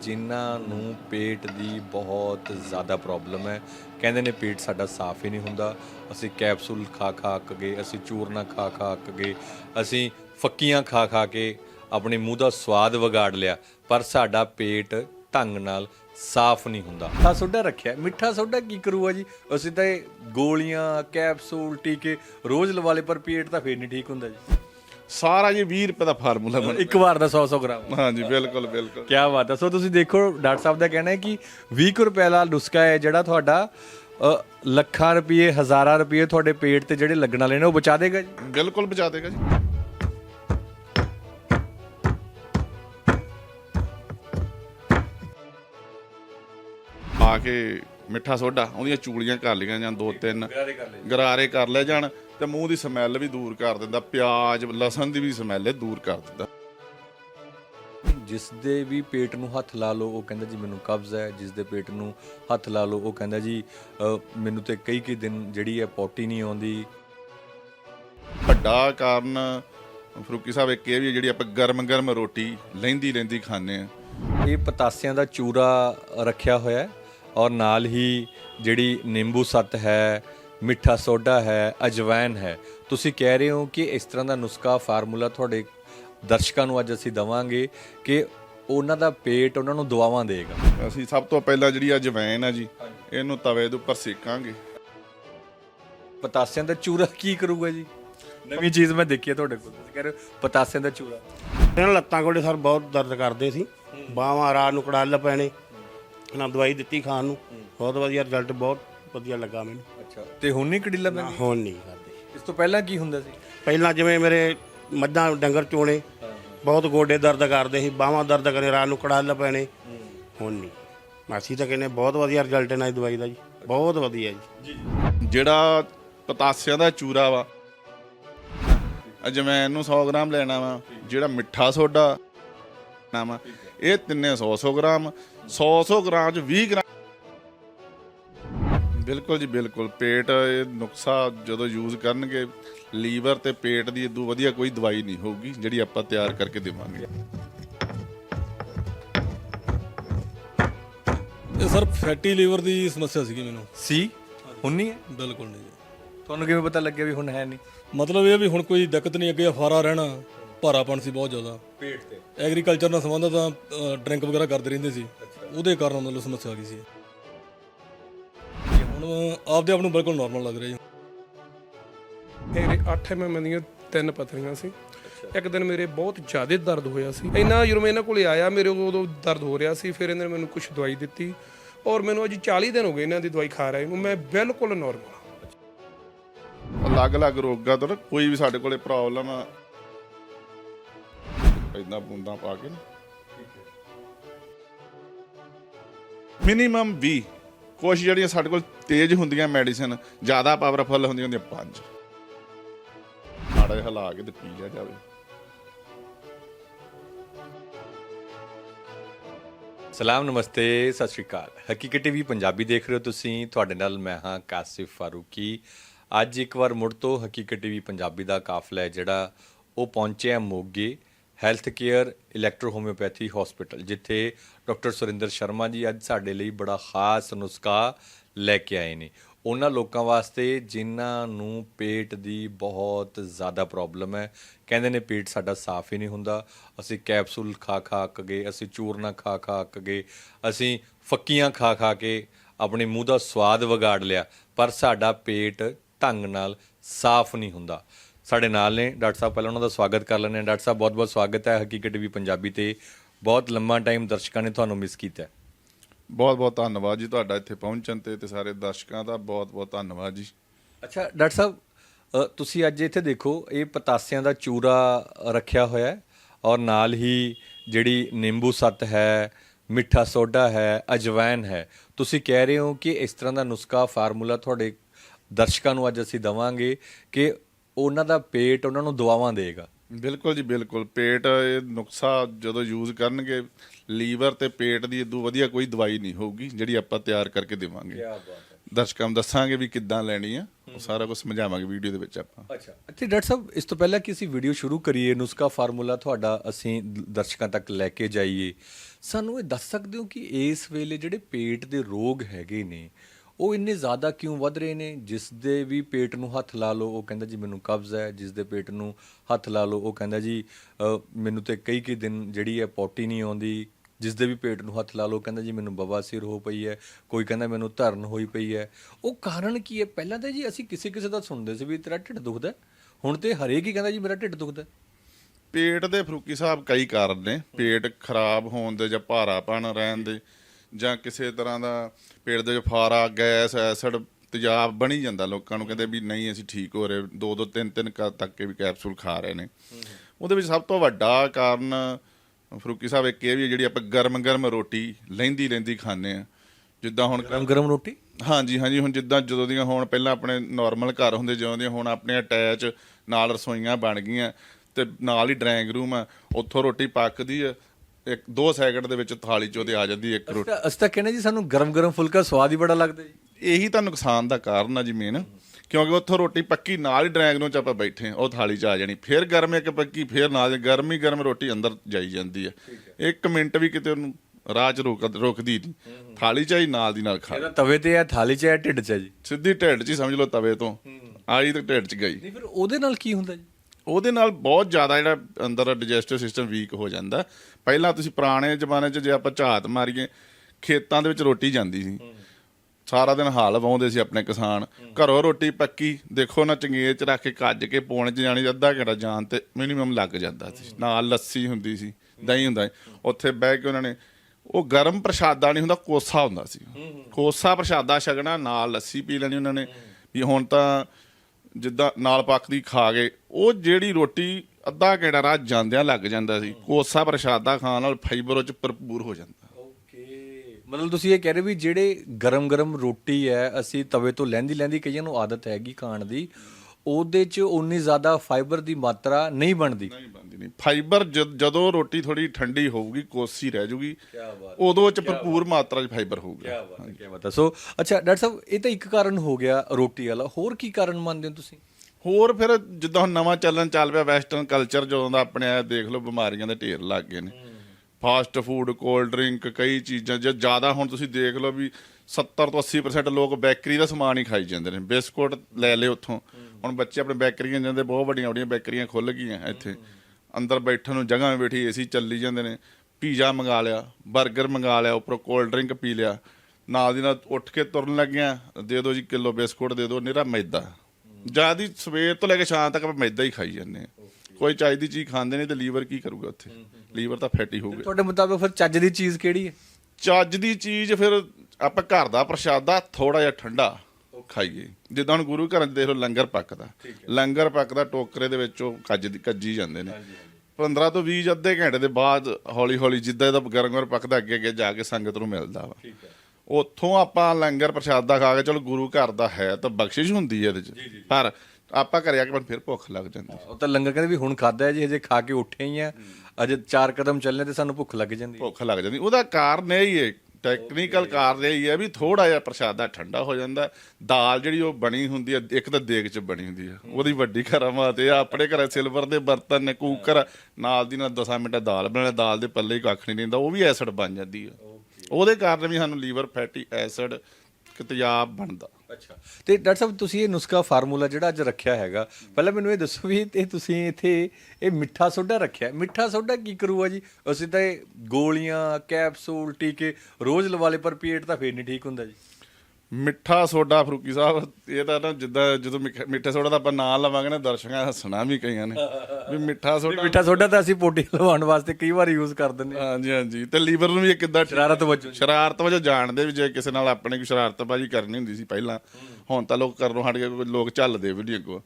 ਜਿਨ੍ਹਾਂ ਨੂੰ ਪੇਟ ਦੀ ਬਹੁਤ ਜ਼ਿਆਦਾ ਪ੍ਰੋਬਲਮ ਹੈ। ਕਹਿੰਦੇ ਨੇ ਪੇਟ ਸਾਡਾ ਸਾਫ਼ ਹੀ ਨਹੀਂ ਹੁੰਦਾ। ਅਸੀਂ ਕੈਪਸੂਲ ਖਾ ਖਾ ਅੱਕ ਗਏ, ਅਸੀਂ ਚੂਰਨਾ ਖਾ ਖਾ ਅੱਕ ਗਏ, ਅਸੀਂ ਫੱਕੀਆਂ ਖਾ ਖਾ ਕੇ ਆਪਣੇ ਮੂੰਹ ਦਾ ਸਵਾਦ ਵਿਗਾੜ ਲਿਆ। ਪਰ ਸਾਡਾ ਪੇਟ ਢੰਗ ਨਾਲ ਸਾਫ਼ ਨਹੀਂ ਹੁੰਦਾ। ਮਿੱਠਾ ਸੋਡਾ ਰੱਖਿਆ। ਮਿੱਠਾ ਸੋਡਾ ਕੀ ਕਰੂਗਾ ਜੀ? ਅਸੀਂ ਤਾਂ ਇਹ ਗੋਲੀਆਂ ਕੈਪਸੂਲ ਟੀਕੇ ਰੋਜ਼ ਲਵਾ ਲਏ, ਪਰ ਪੇਟ ਤਾਂ ਫੇਰ ਨਹੀਂ ਠੀਕ ਹੁੰਦਾ ਜੀ। ਸਾਰਾ ਜੀ 20 ਰੁਪਏ ਦਾ ਫਾਰਮੂਲਾ ਬਣ ਇੱਕ ਵਾਰ ਦਾ 100 100 ਗ੍ਰਾਮ। ਹਾਂਜੀ ਬਿਲਕੁਲ ਬਿਲਕੁਲ। ਕੀ ਬਾਤ ਹੈ। ਸੋ ਤੁਸੀਂ ਦੇਖੋ ਡਾਕਟਰ ਸਾਹਿਬ ਦਾ ਕਹਿਣਾ ਹੈ ਕਿ 20 ਕੁ ਰੁਪਏ ਦਾ ਨੁਸਖਾ ਹੈ ਜਿਹੜਾ ਤੁਹਾਡਾ ਲੱਖਾਂ ਰੁਪਏ ਹਜ਼ਾਰਾਂ ਰੁਪਏ ਤੁਹਾਡੇ ਪੇਟ ਤੇ ਜਿਹੜੇ ਲੱਗਣ ਵਾਲੇ ਨੇ ਉਹ ਬਚਾ ਦੇਗਾ ਜੀ? ਬਿਲਕੁਲ ਬਚਾ ਦੇਗਾ ਜੀ। ਆ ਕੇ ਮਿੱਠਾ ਸੋਡਾ ਉਹਦੀਆਂ ਚੂੜੀਆਂ ਕਰ ਲਈਆਂ ਜਾਂ ਦੋ ਤਿੰਨ ਗਰਾਰੇ ਕਰ ਲੈ ਜਾਣ ਤੇ ਮੂੰਹ ਦੀ ਸਮੈਲ ਵੀ ਦੂਰ ਕਰ ਦਿੰਦਾ ਪਿਆਜ਼ ਲਸਣ ਦੀ ਵੀ ਸਮੈਲ ਦੂਰ ਕਰ ਦਿੰਦਾ। ਜਿਸ ਦੇ ਵੀ ਪੇਟ ਨੂੰ ਹੱਥ ਲਾ ਲਓ ਉਹ ਕਹਿੰਦਾ ਜੀ ਮੈਨੂੰ ਕਬਜ਼ ਹੈ ਜਿਸ ਦੇ ਪੇਟ ਨੂੰ ਹੱਥ ਲਾ ਲਓ ਉਹ ਕਹਿੰਦਾ ਜੀ ਮੈਨੂੰ ਤੇ ਕਈ ਕਈ ਦਿਨ ਜਿਹੜੀ ਹੈ ਪੋਟੀ ਨਹੀਂ ਆਉਂਦੀ। ਵੱਡਾ ਕਾਰਨ ਫਰੂਕੀ ਸਾਹਿਬ ਇੱਕ ਇਹ ਵੀ ਜਿਹੜੀ ਆਪਾਂ ਗਰਮ ਗਰਮ ਰੋਟੀ ਲੈਂਦੀ ਲੈਂਦੀ ਖਾਂਦੇ ਆ ਇਹ ਪਤਾਸਿਆਂ ਦਾ ਚੂਰਾ ਰੱਖਿਆ ਹੋਇਆ ਹੈ। ਔਰ ਨਾਲ ਹੀ ਜਿਹੜੀ ਨਿੰਬੂ ਸੱਤ ਹੈ ਮਿੱਠਾ ਸੋਡਾ ਹੈ ਅਜਵਾਇਨ ਹੈ। ਤੁਸੀਂ ਕਹਿ ਰਹੇ ਹੋ ਕਿ ਇਸ ਤਰ੍ਹਾਂ ਦਾ ਨੁਸਖਾ ਫਾਰਮੂਲਾ ਤੁਹਾਡੇ ਦਰਸ਼ਕਾਂ ਨੂੰ ਅੱਜ ਅਸੀਂ ਦਵਾਂਗੇ ਕਿ ਉਹਨਾਂ ਦਾ ਪੇਟ ਉਹਨਾਂ ਨੂੰ ਦੁਆਵਾਂ ਦੇਗਾ। ਅਸੀਂ ਸਭ ਤੋਂ ਪਹਿਲਾਂ ਜਿਹੜੀ ਆ ਜਵੈਨ ਆ ਜੀ ਇਹਨੂੰ ਤਵੇ ਦੇ ਉੱਪਰ ਸੇਕਾਂਗੇ। ਪਤਾਸਿਆਂ ਦਾ ਚੂਰਾ ਕੀ ਕਰੂਗਾ ਜੀ? ਨਵੀਂ ਚੀਜ਼ ਮੈਂ ਦੇਖੀ ਹੈ ਤੁਹਾਡੇ ਕੋਲ। ਤੁਸੀਂ ਕਹਿ ਰਹੇ ਹੋ ਪਤਾਸਿਆਂ ਦਾ ਚੂਰਾ। ਇਹਨਾਂ ਲੱਤਾਂ ਕੋਲੇ ਸਰ ਬਹੁਤ ਦਰਦ ਕਰਦੇ ਸੀ। ਬਾਹਾਂ ਰਾਤ ਨੂੰ ਕੜਾਲ ਪੈਣੇ। ਇਹਨਾਂ ਦਵਾਈ ਦਿੱਤੀ ਖਾਣ ਨੂੰ। ਬਹੁਤ ਵਧੀਆ ਰਿਜ਼ਲਟ ਬਹੁਤ ਵਧੀਆ ਲੱਗਾ ਮੈਨੂੰ। ਅੱਛਾ। ਤੇ ਹੁਣ ਨਹੀਂ ਕੜੀਲਾ ਮੈਂ ਹੁਣ ਨਹੀਂ ਕਰਦੇ ਇਸ ਤੋਂ ਪਹਿਲਾਂ ਕੀ ਹੁੰਦਾ ਸੀ? ਪਹਿਲਾਂ ਜਿਵੇਂ ਮੇਰੇ ਮੱਝਾਂ ਡੰਗਰ ਚੋਣੇ ਬਹੁਤ ਗੋਡੇ ਦਰਦ ਕਰਦੇ ਸੀ ਬਾਹਾਂ ਦਰਦ ਕਰੇ ਰਾਤ ਨੂੰ ਕੜਾਲ ਪੈਣੇ। ਹੁਣ ਨਹੀਂ। ਅਸੀਂ ਤਾਂ ਕਹਿੰਦੇ ਬਹੁਤ ਵਧੀਆ ਰਿਜ਼ਲਟ ਇਹਨਾਂ ਦੀ ਦਵਾਈ ਦਾ ਜੀ। ਬਹੁਤ ਵਧੀਆ ਜੀ। ਜਿਹੜਾ ਪਤਾਸਿਆਂ ਦਾ ਚੂਰਾ ਵਾ ਅਜਮੈਨ ਨੂੰ 100 ਗ੍ਰਾਮ ਲੈਣਾ ਵਾ ਜਿਹੜਾ ਮਿੱਠਾ ਸੋਡਾ ਲੈਣਾ ਵਾ ਇਹ ਤਿੰਨੇ 100 100 ਗ੍ਰਾਮ। 100 100 ਗ੍ਰਾਮ ਚ 20 ਗ੍ਰਾਮ। ਬਿਲਕੁਲ ਜੀ ਬਿਲਕੁਲ ਪੇਟ ਇਹ ਨੁਕਸਾ ਜਦੋਂ ਯੂਜ਼ ਕਰਨਗੇ ਲੀਵਰ ਤੇ ਪੇਟ ਦੀ ਇਦੋਂ ਵਧੀਆ ਕੋਈ ਦਵਾਈ ਨਹੀਂ ਹੋਊਗੀ ਜਿਹੜੀ ਆਪਾਂ ਤਿਆਰ ਕਰਕੇ ਦੇਵਾਂਗੇ। ਇਹ ਸਰ ਫੈਟੀ ਲੀਵਰ ਦੀ ਸਮੱਸਿਆ ਸੀਗੀ ਮੈਨੂੰ। ਸੀ? ਹੁਣ ਨਹੀਂ ਹੈ? ਬਿਲਕੁਲ ਨਹੀਂ ਜੀ। ਤੁਹਾਨੂੰ ਕਿਵੇਂ ਪਤਾ ਲੱਗਿਆ ਵੀ ਹੁਣ ਹੈ ਨਹੀਂ? ਮਤਲਬ ਇਹ ਵੀ ਹੁਣ ਕੋਈ ਦਿੱਕਤ ਨਹੀਂ ਅੱਗੇ ਅਫਾਰਾ ਰਹਿਣਾ ਭਾਰਾਪਣ ਸੀ ਬਹੁਤ ਜ਼ਿਆਦਾ। ਪੇਟ ਤੇ? ਐਗਰੀਕਲਚਰ ਨਾਲ ਸੰਬੰਧਿਤ ਤਾਂ ਡਰਿੰਕ ਵਗੈਰਾ ਕਰਦੇ ਰਹਿੰਦੇ ਸੀ। ਉਹਦੇ ਕਾਰਨ ਮਤਲਬ ਸਮੱਸਿਆ ਆ ਗਈ ਸੀ। ਹੁਣ ਆਪਦੇ ਆਪ ਨੂੰ ਬਿਲਕੁਲ ਨਾਰਮਲ ਲੱਗ ਰਿਹਾ ਜੀ। ਮੇਰੇ 8 ਐਮਐਮ ਦੀਆਂ ਤਿੰਨ ਪਥਰੀਆਂ ਸੀ। ਇੱਕ ਦਿਨ ਮੇਰੇ ਬਹੁਤ ਜ਼ਿਆਦਾ ਦਰਦ ਹੋਇਆ ਸੀ। ਇੰਨਾ ਜਦੋਂ ਮੈਂ ਇਹਨਾਂ ਕੋਲੇ ਆਇਆ ਮੇਰੇ ਉਦੋਂ ਦਰਦ ਹੋ ਰਿਹਾ ਸੀ। ਫਿਰ ਇਹਨਾਂ ਨੇ ਮੈਨੂੰ ਕੁਝ ਦਵਾਈ ਦਿੱਤੀ ਔਰ ਮੈਨੂੰ ਅੱਜ 40 ਦਿਨ ਹੋ ਗਏ ਇਹਨਾਂ ਦੀ ਦਵਾਈ ਖਾ ਰਿਹਾ ਨੂੰ। ਮੈਂ ਬਿਲਕੁਲ ਨਾਰਮਲ ਅਲੱਗ-ਅਲੱਗ ਰੋਗਾਂ ਤੋਂ ਨਾ ਕੋਈ ਵੀ ਸਾਡੇ ਕੋਲੇ ਪ੍ਰੋਬਲਮ ਆ। ਇਦਾਂ ਬੂੰਦਾਂ ਪਾ ਕੇ ਮਿਨੀਮਮ 20 ਕੁਛ ਜਿਹੜੀਆਂ ਸਾਡੇ ਕੋਲ ਤੇਜ਼ ਹੁੰਦੀਆਂ ਮੈਡੀਸਨ, ਜ਼ਿਆਦਾ ਪਾਵਰਫੁਲ ਹੁੰਦੀਆਂ ਹੁੰਦੀਆਂ ਪੰਜ। ਮਾੜਾ ਜਿਹਾ ਹਿਲਾ ਕੇ ਤੇ ਪੀ ਲਿਆ ਜਾਵੇ। ਸਲਾਮ, ਨਮਸਤੇ, ਸਤਿ ਸ਼੍ਰੀ ਅਕਾਲ। ਹਕੀਕਤ ਟੀਵੀ ਪੰਜਾਬੀ ਦੇਖ ਰਹੇ ਹੋ ਤੁਸੀਂ। ਤੁਹਾਡੇ ਨਾਲ ਮੈਂ ਹਾਂ ਕਾਸਿਫ ਫਾਰੂਕੀ। ਅੱਜ ਇੱਕ ਵਾਰ ਮੁੜ ਤੋਂ ਹਕੀਕਤ ਟੀਵੀ ਪੰਜਾਬੀ ਦਾ ਕਾਫਲਾ ਹੈ ਜਿਹੜਾ ਉਹ ਪਹੁੰਚਿਆ ਮੋਗੇ। Health care electro homeopathy hospital, ਜਿੱਥੇ ਡਾਕਟਰ ਸੁਰਿੰਦਰ ਸ਼ਰਮਾ ਜੀ ਅੱਜ ਸਾਡੇ ਲਈ ਬੜਾ ਖਾਸ ਨੁਸਖਾ ਲੈ ਕੇ ਆਏ ਨੇ। ਉਹਨਾਂ ਲੋਕਾਂ ਵਾਸਤੇ ਜਿਨ੍ਹਾਂ ਨੂੰ ਪੇਟ ਦੀ ਬਹੁਤ ਜ਼ਿਆਦਾ ਪ੍ਰੋਬਲਮ ਹੈ, ਕਹਿੰਦੇ ਨੇ ਪੇਟ ਸਾਡਾ ਸਾਫ਼ ਹੀ ਨਹੀਂ ਹੁੰਦਾ। ਅਸੀਂ ਕੈਪਸੂਲ ਖਾ ਖਾ ਅੱਕ ਗਏ, ਅਸੀਂ ਚੂਰਨਾ ਖਾ ਖਾ ਅੱਕ ਗਏ, ਅਸੀਂ ਫੱਕੀਆਂ ਖਾ ਖਾ ਕੇ ਆਪਣੇ ਮੂੰਹ ਦਾ ਸਵਾਦ ਵਿਗਾੜ ਲਿਆ, ਪਰ ਸਾਡਾ ਪੇਟ ਢੰਗ ਨਾਲ ਸਾਫ਼ ਨਹੀਂ ਹੁੰਦਾ। ਸਾਡੇ ਨਾਲ ਨੇ ਡਾਕਟਰ ਸਾਹਿਬ ਪਹਿਲਾਂ ਉਹਨਾਂ ਦਾ ਸਵਾਗਤ ਕਰ ਲੈਂਦੇ ਹਾਂ। ਡਾਕਟਰ ਸਾਹਿਬ ਬਹੁਤ ਬਹੁਤ ਸਵਾਗਤ ਹੈ। ਹਕੀਕਤ ਵੀ ਪੰਜਾਬੀ ਤੇ ਬਹੁਤ ਲੰਮਾ ਟਾਈਮ ਦਰਸ਼ਕਾਂ ਨੇ ਤੁਹਾਨੂੰ ਮਿਸ ਕੀਤਾ ਬਹੁਤ-ਬਹੁਤ ਧੰਨਵਾਦ ਜੀ ਤੁਹਾਡਾ ਇੱਥੇ ਪਹੁੰਚਣ ਤੇ ਤੇ ਸਾਰੇ ਦਰਸ਼ਕਾਂ ਦਾ ਬਹੁਤ-ਬਹੁਤ ਧੰਨਵਾਦ ਜੀ। ਅੱਛਾ ਡਾਕਟਰ ਸਾਹਿਬ ਤੁਸੀਂ ਅੱਜ ਇੱਥੇ ਦੇਖੋ ਇਹ ਪਤਾਸਿਆਂ ਦਾ ਚੂਰਾ ਰੱਖਿਆ ਹੋਇਆ ਹੈ ਔਰ ਨਾਲ ਹੀ ਜਿਹੜੀ ਨਿੰਬੂ ਸੱਤ ਹੈ ਮਿੱਠਾ ਸੋਡਾ ਹੈ ਅਜਵਾਇਨ ਹੈ। ਤੁਸੀਂ ਕਹਿ ਰਹੇ ਹੋ ਕਿ ਇਸ ਤਰ੍ਹਾਂ ਦਾ ਨੁਸਖਾ ਫਾਰਮੂਲਾ ਤੁਹਾਡੇ ਦਰਸ਼ਕਾਂ ਨੂੰ ਅੱਜ ਅਸੀਂ ਦਵਾਂਗੇ ਕਿ ਉਹਨਾਂ ਦਾ ਪੇਟ ਉਹਨਾਂ ਨੂੰ ਦੁਆਵਾਂ ਦੇਗਾ। ਬਿਲਕੁਲ ਜੀ ਬਿਲਕੁਲ। ਪੇਟ ਇਹ ਨੁਕਸਾ ਜਦੋਂ ਯੂਜ਼ ਕਰਨਗੇ ਲੀਵਰ ਤੇ ਪੇਟ ਦੀ ਇਦੋਂ ਵਧੀਆ ਕੋਈ ਦਵਾਈ ਨਹੀਂ ਹੋਊਗੀ ਜਿਹੜੀ ਆਪਾਂ ਤਿਆਰ ਕਰਕੇ ਦੇਵਾਂਗੇ। ਦਰਸ਼ਕਾਂ ਨੂੰ ਦੱਸਾਂਗੇ ਵੀ ਕਿੱਦਾਂ ਲੈਣੀ ਆ। ਉਹ ਸਾਰਾ ਕੁਝ ਸਮਝਾਵਾਂਗੇ ਵੀਡੀਓ ਦੇ ਵਿੱਚ ਆਪਾਂ। ਅੱਛਾ। ਤੇ ਡਾਕਟਰ ਸਾਹਿਬ ਇਸ ਤੋਂ ਪਹਿਲਾਂ ਕਿ ਅਸੀਂ ਵੀਡੀਓ ਸ਼ੁਰੂ ਕਰੀਏ ਨੁਸਖਾ ਫਾਰਮੂਲਾ ਤੁਹਾਡਾ ਅਸੀਂ ਦਰਸ਼ਕਾਂ ਤੱਕ ਲੈ ਕੇ ਜਾਈਏ। ਸਾਨੂੰ ਇਹ ਦੱਸ ਸਕਦੇ ਹੋ ਕਿ ਇਸ ਵੇਲੇ ਜਿਹੜੇ ਪੇਟ ਦੇ ਰੋਗ ਹੈਗੇ ਨੇ ਉਹ ਇੰਨੇ ਜ਼ਿਆਦਾ ਕਿਉਂ ਵੱਧ ਰਹੇ ਨੇ? ਜਿਸ ਦੇ ਵੀ ਪੇਟ ਨੂੰ ਹੱਥ ਲਾ ਲਓ, ਉਹ ਕਹਿੰਦਾ ਜੀ ਮੈਨੂੰ ਕਬਜ਼ ਹੈ। ਜਿਸ ਦੇ ਪੇਟ ਨੂੰ ਹੱਥ ਲਾ ਲਓ, ਉਹ ਕਹਿੰਦਾ ਜੀ ਮੈਨੂੰ ਤੇ ਕਈ ਕਈ ਦਿਨ ਜਿਹੜੀ ਹੈ ਪੋਟੀ ਨਹੀਂ ਆਉਂਦੀ। ਜਿਸ ਦੇ ਵੀ ਪੇਟ ਨੂੰ ਹੱਥ ਲਾ ਲਓ ਕਹਿੰਦਾ ਜੀ ਮੈਨੂੰ ਬਵਾਸੀਰ ਹੋ ਪਈ ਹੈ। ਕੋਈ ਕਹਿੰਦਾ ਮੈਨੂੰ ਧਰਨ ਹੋਈ ਪਈ ਹੈ। ਉਹ ਕਾਰਨ ਕੀ ਹੈ? ਪਹਿਲਾਂ ਤਾਂ ਜੀ ਅਸੀਂ ਕਿਸੇ ਕਿਸੇ ਦਾ ਸੁਣਦੇ ਸੀ ਵੀ ਤੇਰਾ ਢਿੱਡ ਦੁਖਦਾ ਹੁਣ ਤੇ ਹਰੇਕ ਹੀ ਕਹਿੰਦਾ ਜੀ ਮੇਰਾ ਢਿੱਡ ਦੁਖਦਾ ਪੇਟ ਦੇ ਫਰੂਕੀ ਸਾਹਿਬ ਕਈ ਕਾਰਨ ਨੇ। ਪੇਟ ਖਰਾਬ ਹੋਣ ਦੇ ਜਾਂ ਭਾਰਾਪਣ ਰਹਿਣ ਦੇ। ਜਾਂ ਕਿਸੇ ਤਰ੍ਹਾਂ ਦਾ ਪੇਟ ਦੇ ਵਿੱਚ ਫਾਰਾ ਗੈਸ ਐਸਿਡ ਤੇਜ਼ਾਬ ਬਣੀ ਜਾਂਦਾ ਲੋਕਾਂ ਨੂੰ ਕਹਿੰਦੇ ਵੀ ਨਹੀਂ ਅਸੀਂ ਠੀਕ ਹੋ ਰਹੇ ਦੋ ਦੋ ਤਿੰਨ ਤਿੰਨ ਕ- ਤੱਕ ਕੇ ਵੀ ਕੈਪਸੂਲ ਖਾ ਰਹੇ ਨੇ। ਉਹਦੇ ਵਿੱਚ ਸਭ ਤੋਂ ਵੱਡਾ ਕਾਰਨ ਫਰੂਕੀ ਸਾਹਿਬ ਇੱਕ ਇਹ ਵੀ ਜਿਹੜੀ ਆਪਾਂ ਗਰਮ ਗਰਮ ਰੋਟੀ ਲੈਂਦੀ ਲੈਂਦੀ ਖਾਂਦੇ ਆ ਜਿੱਦਾਂ ਹੁਣ ਗਰਮ ਗਰਮ ਰੋਟੀ? ਹਾਂਜੀ ਹਾਂਜੀ ਹੁਣ ਜਿੱਦਾਂ ਜਦੋਂ ਦੀਆਂ ਹੁਣ ਪਹਿਲਾਂ ਆਪਣੇ ਨਾਰਮਲ ਘਰ ਹੁੰਦੇ ਜਦੋਂ ਦੀਆਂ ਹੁਣ ਆਪਣੇ ਅਟੈਚ ਨਾਲ ਰਸੋਈਆਂ ਬਣ ਗਈਆਂ ਤੇ ਨਾਲ ਹੀ ਡਰਾਇੰਗ ਰੂਮ ਆ ਉੱਥੋਂ ਰੋਟੀ ਪੱਕਦੀ ਆ ਇੱਕ 2 ਸੈਕਿੰਡ ਦੇ ਵਿੱਚ ਥਾਲੀ ਚ ਉਹਦੇ ਆ ਜਾਂਦੀ ਇੱਕ ਰੋਟੀ। ਅਸੀਂ ਤਾਂ ਕਹਿੰਦੇ ਜੀ ਸਾਨੂੰ ਗਰਮ ਗਰਮ ਫੁਲਕਾ ਸਵਾਦ ਹੀ ਬੜਾ ਲੱਗਦਾ ਜੀ। ਇਹੀ ਤਾਂ ਨੁਕਸਾਨ ਦਾ ਕਾਰਨ ਆ ਜੀ ਮੇਨ ਕਿਉਂਕਿ ਉੱਥੋਂ ਰੋਟੀ ਪੱਕੀ ਨਾਲ ਹੀ ਡਰਾਇੰਗ ਰੂਮ ਚ ਆਪਾਂ ਬੈਠੇ ਆ ਉਹ ਥਾਲੀ ਚ ਆ ਜਾਣੀ ਫਿਰ ਗਰਮ ਇੱਕ ਪੱਕੀ ਫਿਰ ਨਾਲ ਗਰਮ ਹੀ ਗਰਮ ਰੋਟੀ ਅੰਦਰ ਜਾਈ ਜਾਂਦੀ ਆ। ਇੱਕ ਮਿੰਟ ਵੀ ਕਿਤੇ ਉਹਨੂੰ ਰਾਹ ਚ ਰੋਕ ਰੋਕਦੀ ਨਹੀਂ ਥਾਲੀ ਚ ਹੀ ਨਾਲ ਦੀ ਨਾਲ ਖਾ ਇਹਦਾ ਤਵੇ ਤੇ ਹੈ ਥਾਲੀ 'ਚ ਹੈ ਢਿੱਡ 'ਚ ਹੈ ਜੀ। ਸਿੱਧੀ ਢਿੱਡ 'ਚ ਹੀ ਸਮਝ ਲਓ ਤਵੇ ਤੋਂ। ਆਈ ਤੇ ਢਿੱਡ 'ਚ ਗਈ। ਨਹੀਂ ਫਿਰ ਉਹਦੇ ਨਾਲ ਕੀ ਹੁੰਦਾ ਜੀ? ਉਹਦੇ ਨਾਲ ਬਹੁਤ ਜ਼ਿਆਦਾ ਜਿਹੜਾ ਅੰਦਰ ਡਾਈਜੈਸਟਿਵ ਸਿਸਟਮ ਵੀਕ ਹੋ ਜਾਂਦਾ। ਪਹਿਲਾਂ ਤੁਸੀਂ ਪੁਰਾਣੇ ਜ਼ਮਾਨੇ 'ਚ ਜੇ ਆਪਾਂ ਝਾਤ ਮਾਰੀਏ ਖੇਤਾਂ ਦੇ ਵਿੱਚ ਰੋਟੀ ਜਾਂਦੀ ਸੀ। ਸਾਰਾ ਦਿਨ ਹਾਲ ਵਾਉਂਦੇ ਸੀ ਆਪਣੇ ਕਿਸਾਨ। ਘਰੋਂ ਰੋਟੀ ਪੱਕੀ ਦੇਖੋ ਨਾ ਚੰਗੇਜ 'ਚ ਰੱਖ ਕੇ ਕੱਜ ਕੇ ਪੌਣ 'ਚ ਜਾਣੀ ਅੱਧਾ ਘੰਟਾ ਜਾਣ ਤੇ ਮਿਨੀਮਮ ਲੱਗ ਜਾਂਦਾ ਸੀ। ਨਾਲ ਲੱਸੀ ਹੁੰਦੀ ਸੀ ਦਹੀਂ ਹੁੰਦਾ ਉੱਥੇ ਬਹਿ ਕੇ ਉਹਨਾਂ ਨੇ ਉਹ ਗਰਮ ਪ੍ਰਸ਼ਾਦਾ ਨਹੀਂ ਹੁੰਦਾ ਕੋਸਾ ਹੁੰਦਾ ਸੀ। ਕੋਸਾ ਪ੍ਰਸ਼ਾਦਾ ਛਕਣਾ ਨਾਲ ਲੱਸੀ ਪੀ ਲੈਣੀ ਉਹਨਾਂ ਨੇ। ਵੀ ਹੁਣ ਤਾਂ ਜਿੱਦਾਂ ਨਾਲ ਪੱਕਦੀ ਖਾ ਗਏ ਉਹ ਜਿਹੜੀ ਰੋਟੀ ਅੱਧਾ ਘੰਟਾ ਰਾਹ ਜਾਂਦਿਆਂ ਲੱਗ ਜਾਂਦਾ ਸੀ, ਕੋਸਾ ਪ੍ਰਸ਼ਾਦਾ ਖਾਣ ਨਾਲ ਫਾਈਬਰ ਉਹ ਚ ਭਰਪੂਰ ਹੋ ਜਾਂਦਾ। ਓਕੇ। ਮਤਲਬ ਤੁਸੀਂ ਇਹ ਕਹਿ ਰਹੇ ਵੀ ਜਿਹੜੇ ਗਰਮ ਗਰਮ ਰੋਟੀ ਹੈ, ਅਸੀਂ ਤਵੇ ਤੋਂ ਲੈਂਦੀ ਲੈਂਦੀ ਕਈਆਂ ਨੂੰ ਆਦਤ ਹੈਗੀ ਖਾਣ ਦੀ। ਉਹਦੇ 'ਚ ਉਨੀ ਜ਼ਿਆਦਾ ਫਾਈਬਰ ਦੀ ਮਾਤਰਾ ਨਹੀਂ ਬਣਦੀ। ਨਹੀਂ ਬੰਦੀ ਨਹੀਂ। ਫਾਈਬਰ ਜਦ- ਰੋਟੀ ਥੋੜੀ ਠੰਡੀ ਹੋਊਗੀ ਕੋਸੀ ਰਹਿ ਜੂਗੀ ਉਦੋਂ ਚ ਭਰਪੂਰ ਮਾਤਰਾ ਚ ਫਾਈਬਰ ਹੋਊਗਾ। ਬਾਤ ਹੈ ਕੀ ਬਾਤ ਹੈ। ਸੋ ਅੱਛਾ ਡਾਕਟਰ ਸਾਹਿਬ ਇਹ ਤਾਂ ਇੱਕ ਕਾਰਨ ਹੋ ਗਿਆ ਰੋਟੀ ਵਾਲਾ। ਹੋਰ ਕੀ ਕਾਰਨ ਮੰਨਦੇ ਹੋ ਤੁਸੀਂ? ਹੋਰ ਫਿਰ ਜਿੱਦਾਂ ਨਵਾਂ ਚੱਲਣ ਚੱਲ ਪਿਆ ਵੈਸਟਰਨ ਕਲਚਰ ਜਦੋਂ ਦਾ ਆਪਣੇ ਆ ਦੇਖ ਲਓ ਬਿਮਾਰੀਆਂ ਦੇ ਢੇਰ ਲੱਗ ਗਏ ਨੇ। ਫਾਸਟ ਫੂਡ ਕੋਲਡ ਡਰਿੰਕ ਕਈ ਚੀਜ਼ਾਂ ਜੇ ਜ਼ਿਆਦਾ ਹੁਣ ਤੁਸੀਂ ਦੇਖ ਲਓ ਵੀ 70 ਤੋਂ 80% ਲੋਕ ਬੇਕਰੀ ਦਾ ਸਮਾਨ ਹੀ ਖਾਈ ਜਾਂਦੇ ਨੇ। ਬਿਸਕੁਟ ਲੈ ਲਏ ਉੱਥੋਂ। ਹੁਣ ਬੱਚੇ ਆਪਣੇ ਬੇਕਰੀਆਂ ਜਾਂਦੇ ਬਹੁਤ ਵੱਡੀਆਂ ਵੱਡੀਆਂ ਬੇਕਰੀਆਂ ਖੁੱਲ ਗਈਆਂ ਇੱਥੇ। ਅੰਦਰ ਬੈਠਣ ਨੂੰ ਜਗ੍ਹਾ ਬੈਠੀ ਏਸੀ ਚੱਲੀ ਜਾਂਦੇ ਨੇ। ਪੀਜ਼ਾ ਮੰਗਾ ਲਿਆ 버ਗਰ ਮੰਗਾ ਲਿਆ ਉੱਪਰੋਂ ਕੋਲਡ ਡਰਿੰਕ ਪੀ ਲਿਆ। ਨਾਲ ਦੀ ਨਾਲ ਉੱਠ ਕੇ ਤੁਰਨ ਲੱਗਿਆ ਦੇ ਦਿਓ ਜੀ ਕਿਲੋ ਬਿਸਕੁਟ ਦੇ ਦਿਓ ਨਿਹਰਾ ਮੈਦਾ। ਜਿਆਦੀ ਸਵੇਰ ਤੋਂ ਲੈ ਕੇ ਸ਼ਾਮ ਤੱਕ ਮੈਦਾ ਹੀ ਖਾਈ ਜਾਂਦੇ ਆ ਕੋਈ ਚਾਹੀ ਦੀ ਚੀਜ਼ ਖਾਂਦੇ ਨਹੀਂ ਤੇ ਲੀਵਰ ਕੀ ਕਰੂਗਾ ਉੱਥੇ? ਲੀਵਰ ਤਾਂ ਫੈਟੀ ਹੋਊਗਾ ਤੁਹਾਡੇ ਮੁਤਾਬਕ ਫਿਰ ਚੱਜ ਦੀ ਚੀਜ਼ ਕਿਹੜੀ ਹੈ? ਚੱਜ ਦੀ ਚੀਜ਼ ਫਿਰ ਆਪਾਂ ਘਰ ਦਾ ਪ੍ਰਸ਼ਾਦਾ ਥੋੜਾ ਜਿਹਾ ਠੰਡਾ ਖਾਈਏ। ਜਿੱਦਾਂ ਹੁਣ ਗੁਰੂ ਘਰਾਂ 'ਚ ਦੇਖ ਲਓ ਲੰਗਰ ਪੱਕਦਾ। ਲੰਗਰ ਪੱਕਦਾ ਟੋਕਰੇ ਦੇ ਵਿੱਚ ਉਹ ਕੱਜ ਦੀ ਕੱਜੀ ਜਾਂਦੇ ਨੇ। 15 ਤੋਂ 20 ਅੱਧੇ ਘੰਟੇ ਦੇ ਬਾਅਦ ਹੌਲੀ ਹੌਲੀ ਜਿੱਦਾਂ ਇਹਦਾ ਗਰਮ ਗਰਮ ਪੱਕਦਾ ਅੱਗੇ ਅੱਗੇ ਜਾ ਕੇ ਸੰਗਤ ਨੂੰ ਮਿਲਦਾ ਵਾ। ਉੱਥੋਂ ਆਪਾਂ ਲੰਗਰ ਪ੍ਰਸ਼ਾਦਾ ਖਾ ਕੇ ਚਲੋ ਗੁਰੂ ਘਰ ਦਾ ਹੈ ਤਾਂ ਬਖਸ਼ਿਸ਼ ਹੁੰਦੀ ਹੈ ਇਹਦੇ 'ਚ। ਪਰ ਆਪਾਂ ਘਰੇ ਆ ਕੇ ਫਿਰ ਭੁੱਖ ਲੱਗ ਜਾਂਦੀ ਉਹ ਤਾਂ ਲੰਗਰ ਕਹਿੰਦੇ ਵੀ ਹੁਣ ਖਾਦਾ ਹੈ ਜੀ ਹਜੇ ਖਾ ਕੇ ਉੱਠੇ ਹੀ ਆ। ਅਜੇ ਚਾਰ ਕਦਮ ਚੱਲਨੇ ਤੇ ਸਾਨੂੰ ਭੁੱਖ ਲੱਗ ਜਾਂਦੀ ਭੁੱਖ ਲੱਗ ਜਾਂਦੀ। ਉਹਦਾ ਕਾਰਨ ਇਹ ਹੀ ਹੈ ਟੈਕਨੀਕਲ ਕਾਰਨ ਇਹ ਹੀ ਹੈ ਵੀ ਥੋੜਾ ਜਿਹਾ ਪ੍ਰਸ਼ਾਦਾ ਠੰਡਾ ਹੋ ਜਾਂਦਾ। ਦਾਲ ਜਿਹੜੀ ਉਹ ਬਣੀ ਹੁੰਦੀ ਹੈ ਇੱਕ ਤਾਂ ਦੇਗ 'ਚ ਬਣੀ ਹੁੰਦੀ ਹੈ। ਉਹਦੀ ਵੱਡੀ ਕਰਾਮਾਤ ਇਹ ਆ, ਆਪਣੇ ਘਰੇ ਸਿਲਵਰ ਦੇ ਬਰਤਨ ਨੇ ਕੁੱਕਰ ਨਾਲ ਦੀ ਨਾਲ 10 ਮਿੰਟ ਦਾਲ ਬਣਾਉਣਾ ਦਾਲ ਦੇ ਪੱਲੇ ਹੀ ਕੱਖ ਨਹੀਂ ਰਹਿੰਦਾ ਉਹ ਵੀ ਐਸਿਡ ਬਣ ਜਾਂਦੀ ਹੈ। ਉਹਦੇ ਕਾਰਨ ਵੀ ਸਾਨੂੰ ਲੀਵਰ ਫੈਟੀ ਐਸਿਡ ਤੇਜ਼ਾਬ ਬਣਦਾ। ਅੱਛਾ। ਤੇ ਡਾਕਟਰ ਸਾਹਿਬ, ਤੁਸੀਂ ਇਹ ਨੁਸਖਾ ਫਾਰਮੂਲਾ ਜਿਹੜਾ ਅੱਜ ਰੱਖਿਆ ਹੈਗਾ, ਪਹਿਲਾਂ ਮੈਨੂੰ ਇਹ ਦੱਸੋ ਵੀ ਤੇ ਤੁਸੀਂ ਇੱਥੇ ਇਹ ਮਿੱਠਾ ਸੋਡਾ ਰੱਖਿਆ ਮਿੱਠਾ ਸੋਡਾ ਕੀ ਕਰੂਗਾ ਜੀ? ਅਸੀਂ ਤਾਂ ਇਹ ਗੋਲੀਆਂ, ਕੈਪਸੂਲ, ਟੀਕੇ ਰੋਜ਼ ਲਵਾ ਲੇ ਪਰ ਪੇਟ ਤਾਂ ਫੇਰ ਨਹੀਂ ਠੀਕ ਹੁੰਦਾ ਜੀ। ਮਿੱਠਾ ਸੋਡਾ ਫਰੂਕੀ ਸਾਹਿਬ ਇਹ ਤਾਂ ਨਾ ਜਿੱਦਾਂ ਜਦੋਂ ਮਿੱਠਾ- ਮਿੱਠੇ ਸੋਡਾ ਦਾ ਆਪਾਂ ਨਾਂ ਲਵਾਂਗੇ ਨਾ ਦਰਸ਼ਕਾਂ ਹੱਸਣਾ ਵੀ ਕਈਆਂ ਨੇ। ਵੀ ਮਿੱਠਾ ਸੋਡਾ ਮਿੱਠਾ ਸੋਡਾ ਤਾਂ ਅਸੀਂ ਪੋਟੀ ਲਵਾਉਣ ਵਾਸਤੇ ਕਈ ਵਾਰ ਯੂਜ਼ ਕਰ ਦਿੰਦੇ ਹਾਂ। ਹਾਂਜੀ ਹਾਂਜੀ। ਤੇ ਲੀਵਰ ਨੂੰ ਵੀ ਇਹ ਕਿੱਦਾਂ ਸ਼ਰਾਰਤ ਵਜੋਂ। ਸ਼ਰਾਰਤ ਵਜੋਂ ਜਾਣਦੇ ਵੀ ਜੇ ਕਿਸੇ ਨਾਲ ਆਪਣੇ ਕੋਈ ਸ਼ਰਾਰਤਬਾਜ਼ੀ ਕਰਨੀ ਹੁੰਦੀ ਸੀ ਪਹਿਲਾਂ ਹੁਣ ਤਾਂ ਲੋਕ ਕਰਨੋਂ ਹਟ ਗਏ ਲੋਕ ਚੱਲਦੇ ਵੀ ਨਹੀਂ ਅੱਗੋਂ।